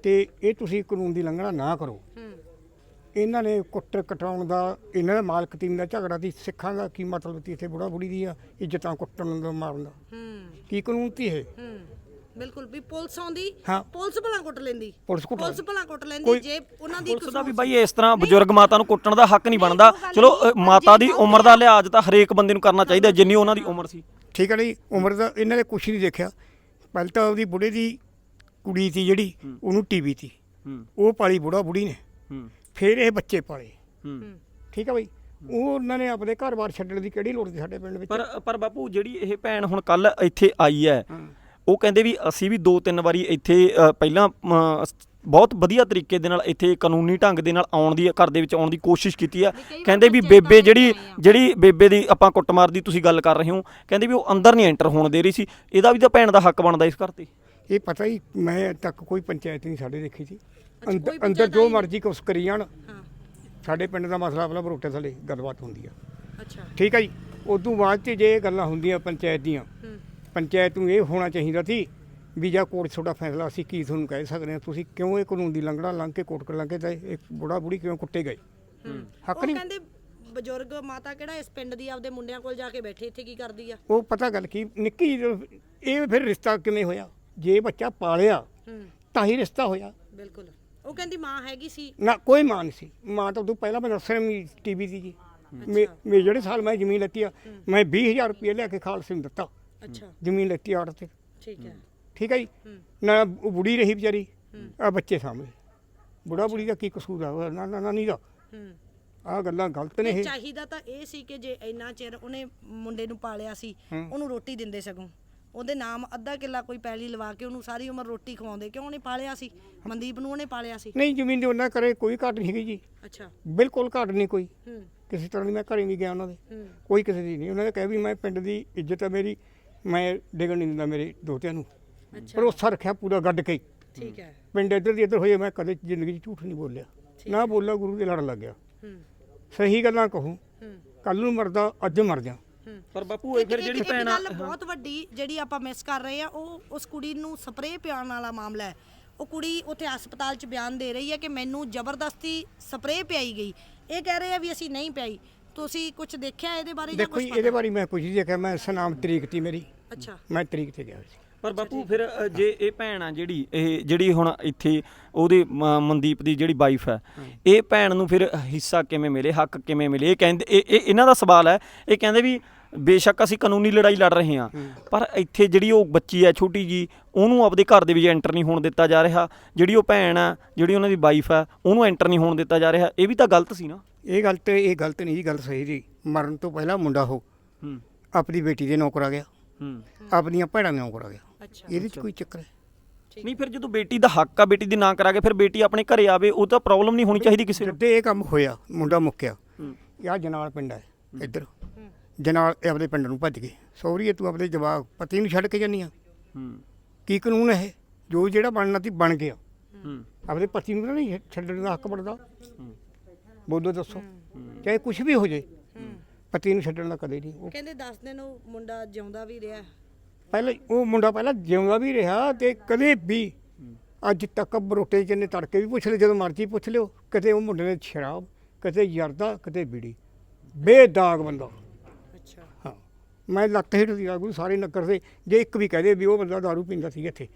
ਤੇ ਇਹ ਤੁਸੀਂ ਕਾਨੂੰਨ ਦੀ ਲੰਘਣਾ ਨਾ ਕਰੋ। ਇਹਨਾਂ ਨੇ ਕੁੱਟਰ ਕਟਾਉਣ ਦਾ ਇਹਨਾਂ ਦਾ ਮਾਲਕ ਟੀਮ ਦਾ ਝਗੜਾ ਸੀ ਸਿੱਖਾਂ ਦਾ ਕੀ ਮਤਲਬ ਸੀ ਇੱਥੇ ਬੁੜਾ ਬੁੜੀ ਦੀ ਆ ਇੱਜ਼ਤਾਂ ਕੁੱਟਣ ਦਾ ਮਾਰਨ ਦਾ? ਕੀ ਕਾਨੂੰਨ ਸੀ ਇਹ? ਹੂੰ। ਬਿਲਕੁਲ ਵੀ ਪੁਲਿਸ ਆਉਂਦੀ ਹਾਂ। ਪੁਲਿਸ ਭਲਾ ਕੁੱਟ ਲੈਂਦੀ। ਪੁਲਿਸ ਕੁੱਟ ਪੁਲਿਸ ਭਲਾ ਕੁੱਟ ਲੈਂਦੀ ਕੋਈ- ਜੇ ਉਹਨਾਂ ਦੀ ਪੁਲਿਸ ਦਾ ਵੀ ਬਾਈ ਇਸ ਤਰ੍ਹਾਂ ਬਜ਼ੁਰਗ ਮਾਤਾ ਨੂੰ ਕੁੱਟਣ ਦਾ ਹੱਕ ਨਹੀਂ ਬਣਦਾ। ਚਲੋ ਅ, ਮਾਤਾ ਦੀ ਉਮਰ ਦਾ ਲਿਹਾਜ਼ ਤਾਂ ਹਰੇਕ ਬੰਦੇ ਨੂੰ ਕਰਨਾ ਚਾਹੀਦਾ ਜਿੰਨੀ ਉਹਨਾਂ ਦੀ ਉਮਰ ਸੀ। ਠੀਕ ਹੈ ਜੀ ਉਮਰ ਦਾ ਇਹਨਾਂ ਨੇ ਕੁਛ ਨਹੀਂ ਦੇਖਿਆ। ਪਹਿਲਾਂ ਤਾਂ ਉਹਦੀ ਬੁੜੇ ਦੀ ਕੁੜੀ ਸੀ ਜਿਹੜੀ ਉਹਨੂੰ ਟੀਵੀ ਸੀ। ਹੂੰ। ਉਹ ਪਾਲੀ ਬੁੜਾ ਬੁੜੀ ਨੇ। ਹੂੰ। ਫਿਰ ਇਹ ਬੱਚੇ ਪਾਲੇ। ਹੂੰ। ਠੀਕ ਹੈ ਬਈ ਉਹ ਉਹਨਾਂ ਨੇ ਆਪਣੇ ਘਰ-ਬਾਰ ਛੱਡਣ ਦੀ ਕਿਹੜੀ ਲੋੜ ਸੀ ਸਾਡੇ ਪਿੰਡ ਵਿੱਚ? ਪਰ ਪਰ ਬਾਪੂ ਜਿਹੜੀ ਇਹ ਭੈਣ ਹੁਣ ਕੱਲ ਇੱਥੇ ਆਈ ਹੈ। ਉਹ ਕਹਿੰਦੇ ਵੀ ਅਸੀਂ ਵੀ ਦੋ ਤਿੰਨ ਵਾਰੀ ਇੱਥੇ ਪਹਿਲਾਂ ਬਹੁਤ ਵਧੀਆ ਤਰੀਕੇ ਦੇ ਨਾਲ ਇੱਥੇ ਕਾਨੂੰਨੀ ਢੰਗ ਦੇ ਨਾਲ ਆਉਣ ਦੀ ਘਰ ਦੇ ਵਿੱਚ ਆਉਣ ਦੀ ਕੋਸ਼ਿਸ਼ ਕੀਤੀ ਆ। ਕਹਿੰਦੇ ਵੀ ਬੇਬੇ ਜਿਹੜੀ ਜਿਹੜੀ ਬੇਬੇ ਦੀ ਆਪਾਂ ਕੁੱਟਮਾਰ ਦੀ ਤੁਸੀਂ ਗੱਲ ਕਰ ਰਹੇ ਹੋ ਕਹਿੰਦੇ ਵੀ ਉਹ ਅੰਦਰ ਨਹੀਂ ਐਂਟਰ ਹੋਣ ਦੇ ਰਹੀ ਸੀ। ਇਹਦਾ ਵੀ ਤਾਂ ਭੈਣ ਦਾ ਹੱਕ ਬਣਦਾ ਇਸ ਘਰ ਤੇ। ਇਹ ਪਤਾ ਹੀ ਮੈਂ ਤੱਕ ਕੋਈ ਪੰਚਾਇਤ ਨਹੀਂ ਸਾਡੇ ਦੇਖੀ ਸੀ। ਅੰਦਰ ਜੋ ਮਰਜ਼ੀ ਕੁਛ ਕਰੀ ਜਾਣ। ਸਾਡੇ ਪਿੰਡ ਦਾ ਮਸਲਾ ਆਪਣਾ ਬਰੋਟੇ ਥੱਲੇ ਗੱਲਬਾਤ ਹੁੰਦੀ ਆ। ਅੱਛਾ। ਠੀਕ ਹੈ ਜੀ? ਉਦੋਂ ਬਾਅਦ ਚ ਜੇ ਇਹ ਗੱਲਾਂ ਹੁੰਦੀਆਂ ਪੰਚਾਇਤ ਦੀਆਂ ਹੂੰ। ਪੰਚਾਇਤ ਨੂੰ ਇਹ ਹੋਣਾ ਚਾਹੀਦਾ ਸੀ ਵੀ ਜਾਂ ਕੋਰਟ ਤੁਹਾਡਾ ਫੈਸਲਾ ਅਸੀਂ ਕੀ ਤੁਹਾਨੂੰ ਕਹਿ ਸਕਦੇ ਹਾਂ? ਤੁਸੀਂ ਕਿਉਂ ਇਹ ਕਾਨੂੰਨ ਦੀ ਲੰਘਣਾ ਲੰਘ ਕੇ ਕੋਰਟ ਕਰ ਲੰਘ ਕੇ ਤਾਂ ਇੱਕ ਬੁੜਾ ਬੁੜੀ ਕਿਉਂ ਕੁੱਟੇ ਗਏ? ਹੱਕ ਉਹ ਨਹੀਂ। ਕਹਿੰਦੇ ਬਜ਼ੁਰਗ ਮਾਤਾ ਕਿਹੜਾ ਇਸ ਪਿੰਡ ਦੀ ਆਪਦੇ ਮੁੰਡਿਆਂ ਕੋਲ ਜਾ ਕੇ ਬੈਠੇ ਇੱਥੇ ਕੀ ਕਰਦੀ ਆ? ਉਹ ਪਤਾ ਗੱਲ ਕੀ ਨਿੱਕੀ ਇਹ ਫਿਰ ਰਿਸ਼ਤਾ ਕਿਵੇਂ ਹੋਇਆ? ਜੇ ਬੱਚਾ ਪਾਲਿਆ ਤਾਂ ਹੀ ਰਿਸ਼ਤਾ ਹੋਇਆ। ਬਿਲਕੁਲ। ਉਹ ਕਹਿੰਦੀ ਮਾਂ ਹੈਗੀ ਸੀ। ਨਾ ਕੋਈ ਮਾਂ ਨਹੀਂ ਸੀ। ਮਾਂ ਤਾਂ ਉਦੋਂ ਪਹਿਲਾਂ ਮੈਂ ਦੱਸਿਆ ਵੀ ਟੀਵੀ ਦੀ ਜੀ। ਮੇ ਜਿਹੜੇ ਸਾਲ ਮੈਂ ਜ਼ਮੀਨ ਲੈਤੀ ਆ ਮੈਂ 20000 ਰੁਪਏ ਲਿਆ ਕੇ ਖਾਲਸੇ ਨੂੰ ਦਿੱਤਾ। ਅੱਛਾ। ਜ਼ਮੀਨ ਲੈਤੀ ਆੜ ਤੇ। ਠੀਕ ਹੈ। ਠੀਕ ਹੈ ਜੀ? ਨਾ ਉਹ ਬੁੜੀ ਰਹੀ ਵਿਚਾਰੀ। ਆ ਬੱਚੇ ਸਾਹਮਣੇ। ਬੁੜਾ ਬੁੜੀ ਦਾ ਕੀ ਕਸੂਰ ਆ? ਉਹ ਨਾ ਨਾ ਨਾ ਨਹੀਂ ਦਾ। ਹੂੰ। ਆ ਗੱਲਾਂ ਗਲਤ ਨੇ ਇਹ ਚਾਹੀਦਾ ਤਾਂ ਇਹ ਸੀ ਕਿ ਜੇ ਇੰਨਾ ਚਿਰ ਉਹਨੇ ਮੁੰਡੇ ਨੂੰ ਪਾਲਿਆ ਸੀ ਉਹਨੂੰ ਰੋਟੀ ਦਿੰਦੇ ਸਗੋਂ। ਉਹਦੇ ਨਾਮ ਅੱਧਾ ਕਿੱਲਾ ਕੋਈ ਪੈਲੀ ਲਵਾ ਕੇ ਉਹਨੂੰ ਸਾਰੀ ਉਮਰ ਰੋਟੀ ਖਵਾਉਂਦੇ। ਕਿਉਂ ਉਹਨੇ ਪਾਲਿਆ ਸੀ? ਮਨਦੀਪ ਨੂੰ ਉਹਨੇ ਪਾਲਿਆ ਸੀ। ਨਹੀਂ ਜ਼ਮੀਨ ਦੇ ਉਹਨਾਂ ਕਰੇ ਕੋਈ ਘਾਟ ਨਹੀਂ ਹੈਗੀ ਜੀ। ਅੱਛਾ। ਬਿਲਕੁਲ ਘਾਟ ਨਹੀਂ ਕੋਈ। ਹੂੰ। ਕਿਸੇ ਤਰ੍ਹਾਂ ਦੀ ਮੈਂ ਘਰੇ ਨਹੀਂ ਗਿਆ ਉਹਨਾਂ ਦੇ। ਹੂੰ। ਕੋਈ ਕਿਸੇ ਦੀ ਨਹੀਂ। ਉਹਨਾਂ ਨੇ ਕਿਹਾ ਵੀ ਮੈਂ ਪਿੰਡ ਦੀ ਇੱਜ਼ਤ ਹੈ ਮੇਰੀ। ਮੈਂ ਡਿਗਣ ਨਹੀਂ ਦਿੰਦਾ ਮੇਰੇ ਦੋਤਿਆਂ ਨੂੰ। ਭਰੋਸਾ ਰੱਖਿਆ ਪੂਰਾ ਗੱਡ ਕੇ। ਠੀਕ ਹੈ। ਪਿੰਡ ਇੱਧਰ ਦੀ ਇੱਧਰ ਹੋਏ ਮੈਂ ਕਦੇ ਜ਼ਿੰਦਗੀ 'ਚ ਝੂਠ ਨਹੀਂ ਬੋਲਿਆ। ਨਾ ਬੋਲਾ ਗੁਰੂ ਦੇ ਲੜ ਲੱਗ ਗਿਆ। ਸਹੀ ਗੱਲਾਂ ਕਹੂੰ ਕੱਲ ਨੂੰ ਮਰਦਾ ਅੱਜ ਮਰ ਜਾ। ਪਰ ਬਾਪੂ ਇਹ ਫਿਰ ਜਿਹੜੀ ਭੈਣ ਆ ਗੱਲ ਬਹੁਤ ਵੱਡੀ ਜਿਹੜੀ ਆਪਾਂ ਮਿਸ ਕਰ ਰਹੇ ਆ ਉਹ ਉਸ ਕੁੜੀ ਨੂੰ ਸਪਰੇਅ ਪਿਆਉਣ ਵਾਲਾ ਮਾਮਲਾ ਹੈ। ਉਹ ਕੁੜੀ ਉੱਥੇ ਹਸਪਤਾਲ 'ਚ ਬਿਆਨ ਦੇ ਰਹੀ ਹੈ ਕਿ ਮੈਨੂੰ ਜ਼ਬਰਦਸਤੀ ਸਪਰੇਅ ਪਿਆਈ ਗਈ। ਇਹ ਕਹਿ ਰਹੇ ਆ ਵੀ ਅਸੀਂ ਨਹੀਂ ਪਿਆਈ। ਤੁਸੀਂ ਕੁਝ ਦੇਖਿਆ ਇਹਦੇ ਬਾਰੇ ਜਾਂ ਦੇਖੋ ਕੁਝ ਜੀ ਇਹਦੇ ਬਾਰੇ ਮੈਂ ਕੁਝ ਨਹੀਂ ਦੇਖਿਆ ਮੈਂ ਸਨਾਮ ਤਰੀਕ ਤੀ ਮੇਰੀ। ਅੱਛਾ। ਮੈਂ ਤਰੀਕ ਤੇ ਗਿਆ ਸੀ। ਪਰ ਬਾਪੂ ਫਿਰ ਅ, ਜੇ ਇਹ ਭੈਣ ਆ ਜਿਹੜੀ ਇਹ ਜਿਹੜੀ ਹੁਣ ਇੱਥੇ ਉਹਦੇ ਮ- ਮਨਦੀਪ ਦੀ ਜਿਹੜੀ ਵਾਈਫ ਹੈ। ਇਹ ਭੈਣ ਨੂੰ ਫਿਰ ਹਿੱਸਾ ਕਿਵੇਂ ਮਿਲੇ ਹੱਕ ਕਿਵੇਂ ਮਿਲੇ? ਇਹ ਕਹਿੰਦੇ ਇਹ ਇਹ- ਇਹਨਾਂ ਦਾ ਸਵਾਲ ਹੈ। ਇਹ ਕਹਿੰਦੇ ਵੀ ਬੇਸ਼ੱਕ ਅਸੀਂ ਕਾਨੂੰਨੀ ਲੜਾਈ ਲੜ ਰਹੇ ਹਾਂ ਪਰ ਇੱਥੇ ਜਿਹੜੀ ਉਹ ਬੱਚੀ ਹੈ ਛੋਟੀ ਜੀ ਉਹਨੂੰ ਆਪਦੇ ਘਰ ਦੇ ਵਿੱਚ ਐਂਟਰ ਨਹੀਂ ਹੋਣ ਦਿੱਤਾ ਜਾ ਰਿਹਾ। ਜਿਹੜੀ ਉਹ ਭੈਣ ਆ ਜਿਹੜੀ ਉਹਨਾਂ ਦੀ ਵਾਈਫ ਆ ਉਹਨੂੰ ਐਂਟਰ ਨਹੀਂ ਹੋਣ ਦਿੱਤਾ ਜਾ ਰਿਹਾ। ਇਹ ਵੀ ਤਾਂ ਗਲਤ ਸੀ ਨਾ? ਇਹ ਗੱਲ ਤੇ ਇਹ ਗਲਤ ਨਹੀਂ ਜੀ ਗੱਲ ਸਹੀ ਜੀ। ਮਰਨ ਤੋਂ ਪਹਿਲਾਂ ਮੁੰਡਾ ਹੋ ਹੂੰ। ਆਪਣੀ ਬੇਟੀ ਦੇ ਨੌਕਰ ਆ ਗਿਆ। ਹੂੰ। ਆਪਣੀਆਂ ਭੈਣਾਂ ਦੇ ਨੌਕਰ ਆ ਗਿਆ ਅੱਛਾ। ਇਹਦੇ 'ਚ ਕੋਈ ਚੱਕਰ ਹੈ। ਨਹੀਂ ਫਿਰ ਜਦੋਂ ਬੇਟੀ ਦਾ ਹੱਕ ਆ ਬੇਟੀ ਦੀ ਨਾ ਕਰਾ ਕੇ ਫਿਰ ਬੇਟੀ ਆਪਣੇ ਘਰੇ ਆਵੇ ਉਹ ਤਾਂ ਪ੍ਰੋਬਲਮ ਨਹੀਂ ਹੋਣੀ ਚਾਹੀਦੀ ਕਿਸੇ ਨੂੰ। ਜਦ ਇਹ ਕੰਮ ਹੋਇਆ ਮੁੰਡਾ ਮੁੱਕਿਆ ਹੂੰ। ਯਾ ਜਨਾਲ ਪਿੰਡ ਹੈ। ਇੱਧਰ। ਜਨਾਲ ਇਹ ਆਪਣੇ ਪਿੰਡ ਨੂੰ ਭੱਜ ਗਏ। ਸੌਰੀ ਤੂੰ ਆਪਣੇ ਜਵਾਕ ਪਤੀ ਨੂੰ ਛੱਡ ਕੇ ਜਾਨੀ ਆ। ਹੂੰ। ਕੀ ਕਾਨੂੰਨ ਹੈ ਇਹ? ਜੋ ਜਿਹੜਾ ਬਣਨਾ ਸੀ ਬਣ ਗਿਆ। ਹੂੰ। ਆਪਣੇ ਪਤੀ ਨੂੰ ਤਾਂ ਨਹੀਂ ਛੱਡਣ ਦਾ ਹੱਕ ਬਣਦਾ। ਬੋਲੋ ਦੱਸੋ। ਚਾਹੇ ਕੁਝ ਵੀ ਹੋ ਜੇ ਪਤੀ ਨੂੰ ਛੱਡਣ ਦਾ ਕਦੇ ਨਹੀਂ। ਉਹ ਕਹਿੰਦੇ 10 ਦਿਨ ਉਹ ਮੁੰਡਾ ਜਿਉਂਦਾ ਵੀ ਰਿਹਾ। ਪਹਿਲੇ ਉਹ ਮੁੰਡਾ ਪਹਿਲਾਂ ਜਿਉਂਦਾ ਵੀ ਰਿਹਾ ਤੇ ਕਦੇ ਵੀ ਅੱਜ ਤੱਕ ਬਰੋਟੇ ਜਿੰਨੇ ਤੜਕੇ ਵੀ ਪੁੱਛ ਲੈ ਜਦੋਂ ਮਰਜ਼ੀ ਪੁੱਛ ਲਿਓ ਕਦੇ ਉਹ ਮੁੰਡੇ ਨੇ ਸ਼ਰਾਬ ਕਦੇ ਯਰਦਾ ਕਦੇ ਬੀੜੀ। ਬੇਦਾਗ ਬੰਦਾ। ਅੱਛਾ। ਹਾਂ। ਮੈਂ ਲੱਤ ਹਿੱਟ ਦੀ ਆਗੂ ਸਾਰੇ ਨਗਰ ਦੇ ਜੇ ਇੱਕ ਵੀ ਕਹਦੇ ਵੀ ਉਹ ਬੰਦਾ ਦਾਰੂ ਪੀਂਦਾ ਸੀ ਇੱਥੇ।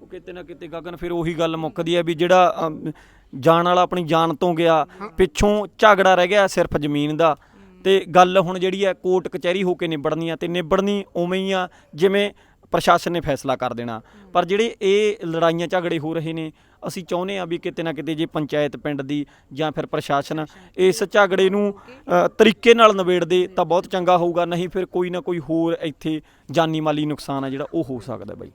ਉਹ ਕਿਤੇ ਨਾ ਕਿਤੇ ਗਗਨ ਫਿਰ ਉਹੀ ਗੱਲ ਮੁੱਕਦੀ ਹੈ ਵੀ ਜਿਹੜਾ ਅਮ, ਜਾਣ ਵਾਲਾ ਆਪਣੀ ਜਾਨ ਤੋਂ ਗਿਆ ਪਿੱਛੋਂ ਝਗੜਾ ਰਹਿ ਗਿਆ ਸਿਰਫ ਜ਼ਮੀਨ ਦਾ। ਤੇ ਗੱਲ ਹੁਣ ਜਿਹੜੀ ਹੈ ਕੋਰਟ ਕਚਹਿਰੀ ਹੋ ਕੇ ਨਿਬੜਨੀ ਆ ਤੇ ਨਿਬੜਨੀ ਉਵੇਂ ਹੀ ਆ ਜਿਵੇਂ ਪ੍ਰਸ਼ਾਸਨ ਨੇ ਫੈਸਲਾ ਕਰ ਦੇਣਾ। ਪਰ ਜਿਹੜੇ ਇਹ ਲੜਾਈਆਂ ਝਗੜੇ ਹੋ ਰਹੇ ਨੇ ਅਸੀਂ ਚਾਹੁੰਦੇ ਆ ਵੀ ਕਿਤੇ ਨਾ ਕਿਤੇ ਜੇ ਪੰਚਾਇਤ ਪਿੰਡ ਦੀ ਜਾਂ ਫਿਰ ਪ੍ਰਸ਼ਾਸਨ ਇਸ ਝਗੜੇ ਨੂੰ ਤਰੀਕੇ ਨਾਲ ਨਿਬੇੜ ਦੇ ਤਾਂ ਬਹੁਤ ਚੰਗਾ ਹੋਊਗਾ ਨਹੀਂ ਫਿਰ ਕੋਈ ਨਾ ਕੋਈ ਹੋਰ ਇੱਥੇ ਜਾਨੀ ਮਾਲੀ ਨੁਕਸਾਨ ਆ ਜਿਹੜਾ ਉਹ ਹੋ ਸਕਦਾ ਬਾਈ।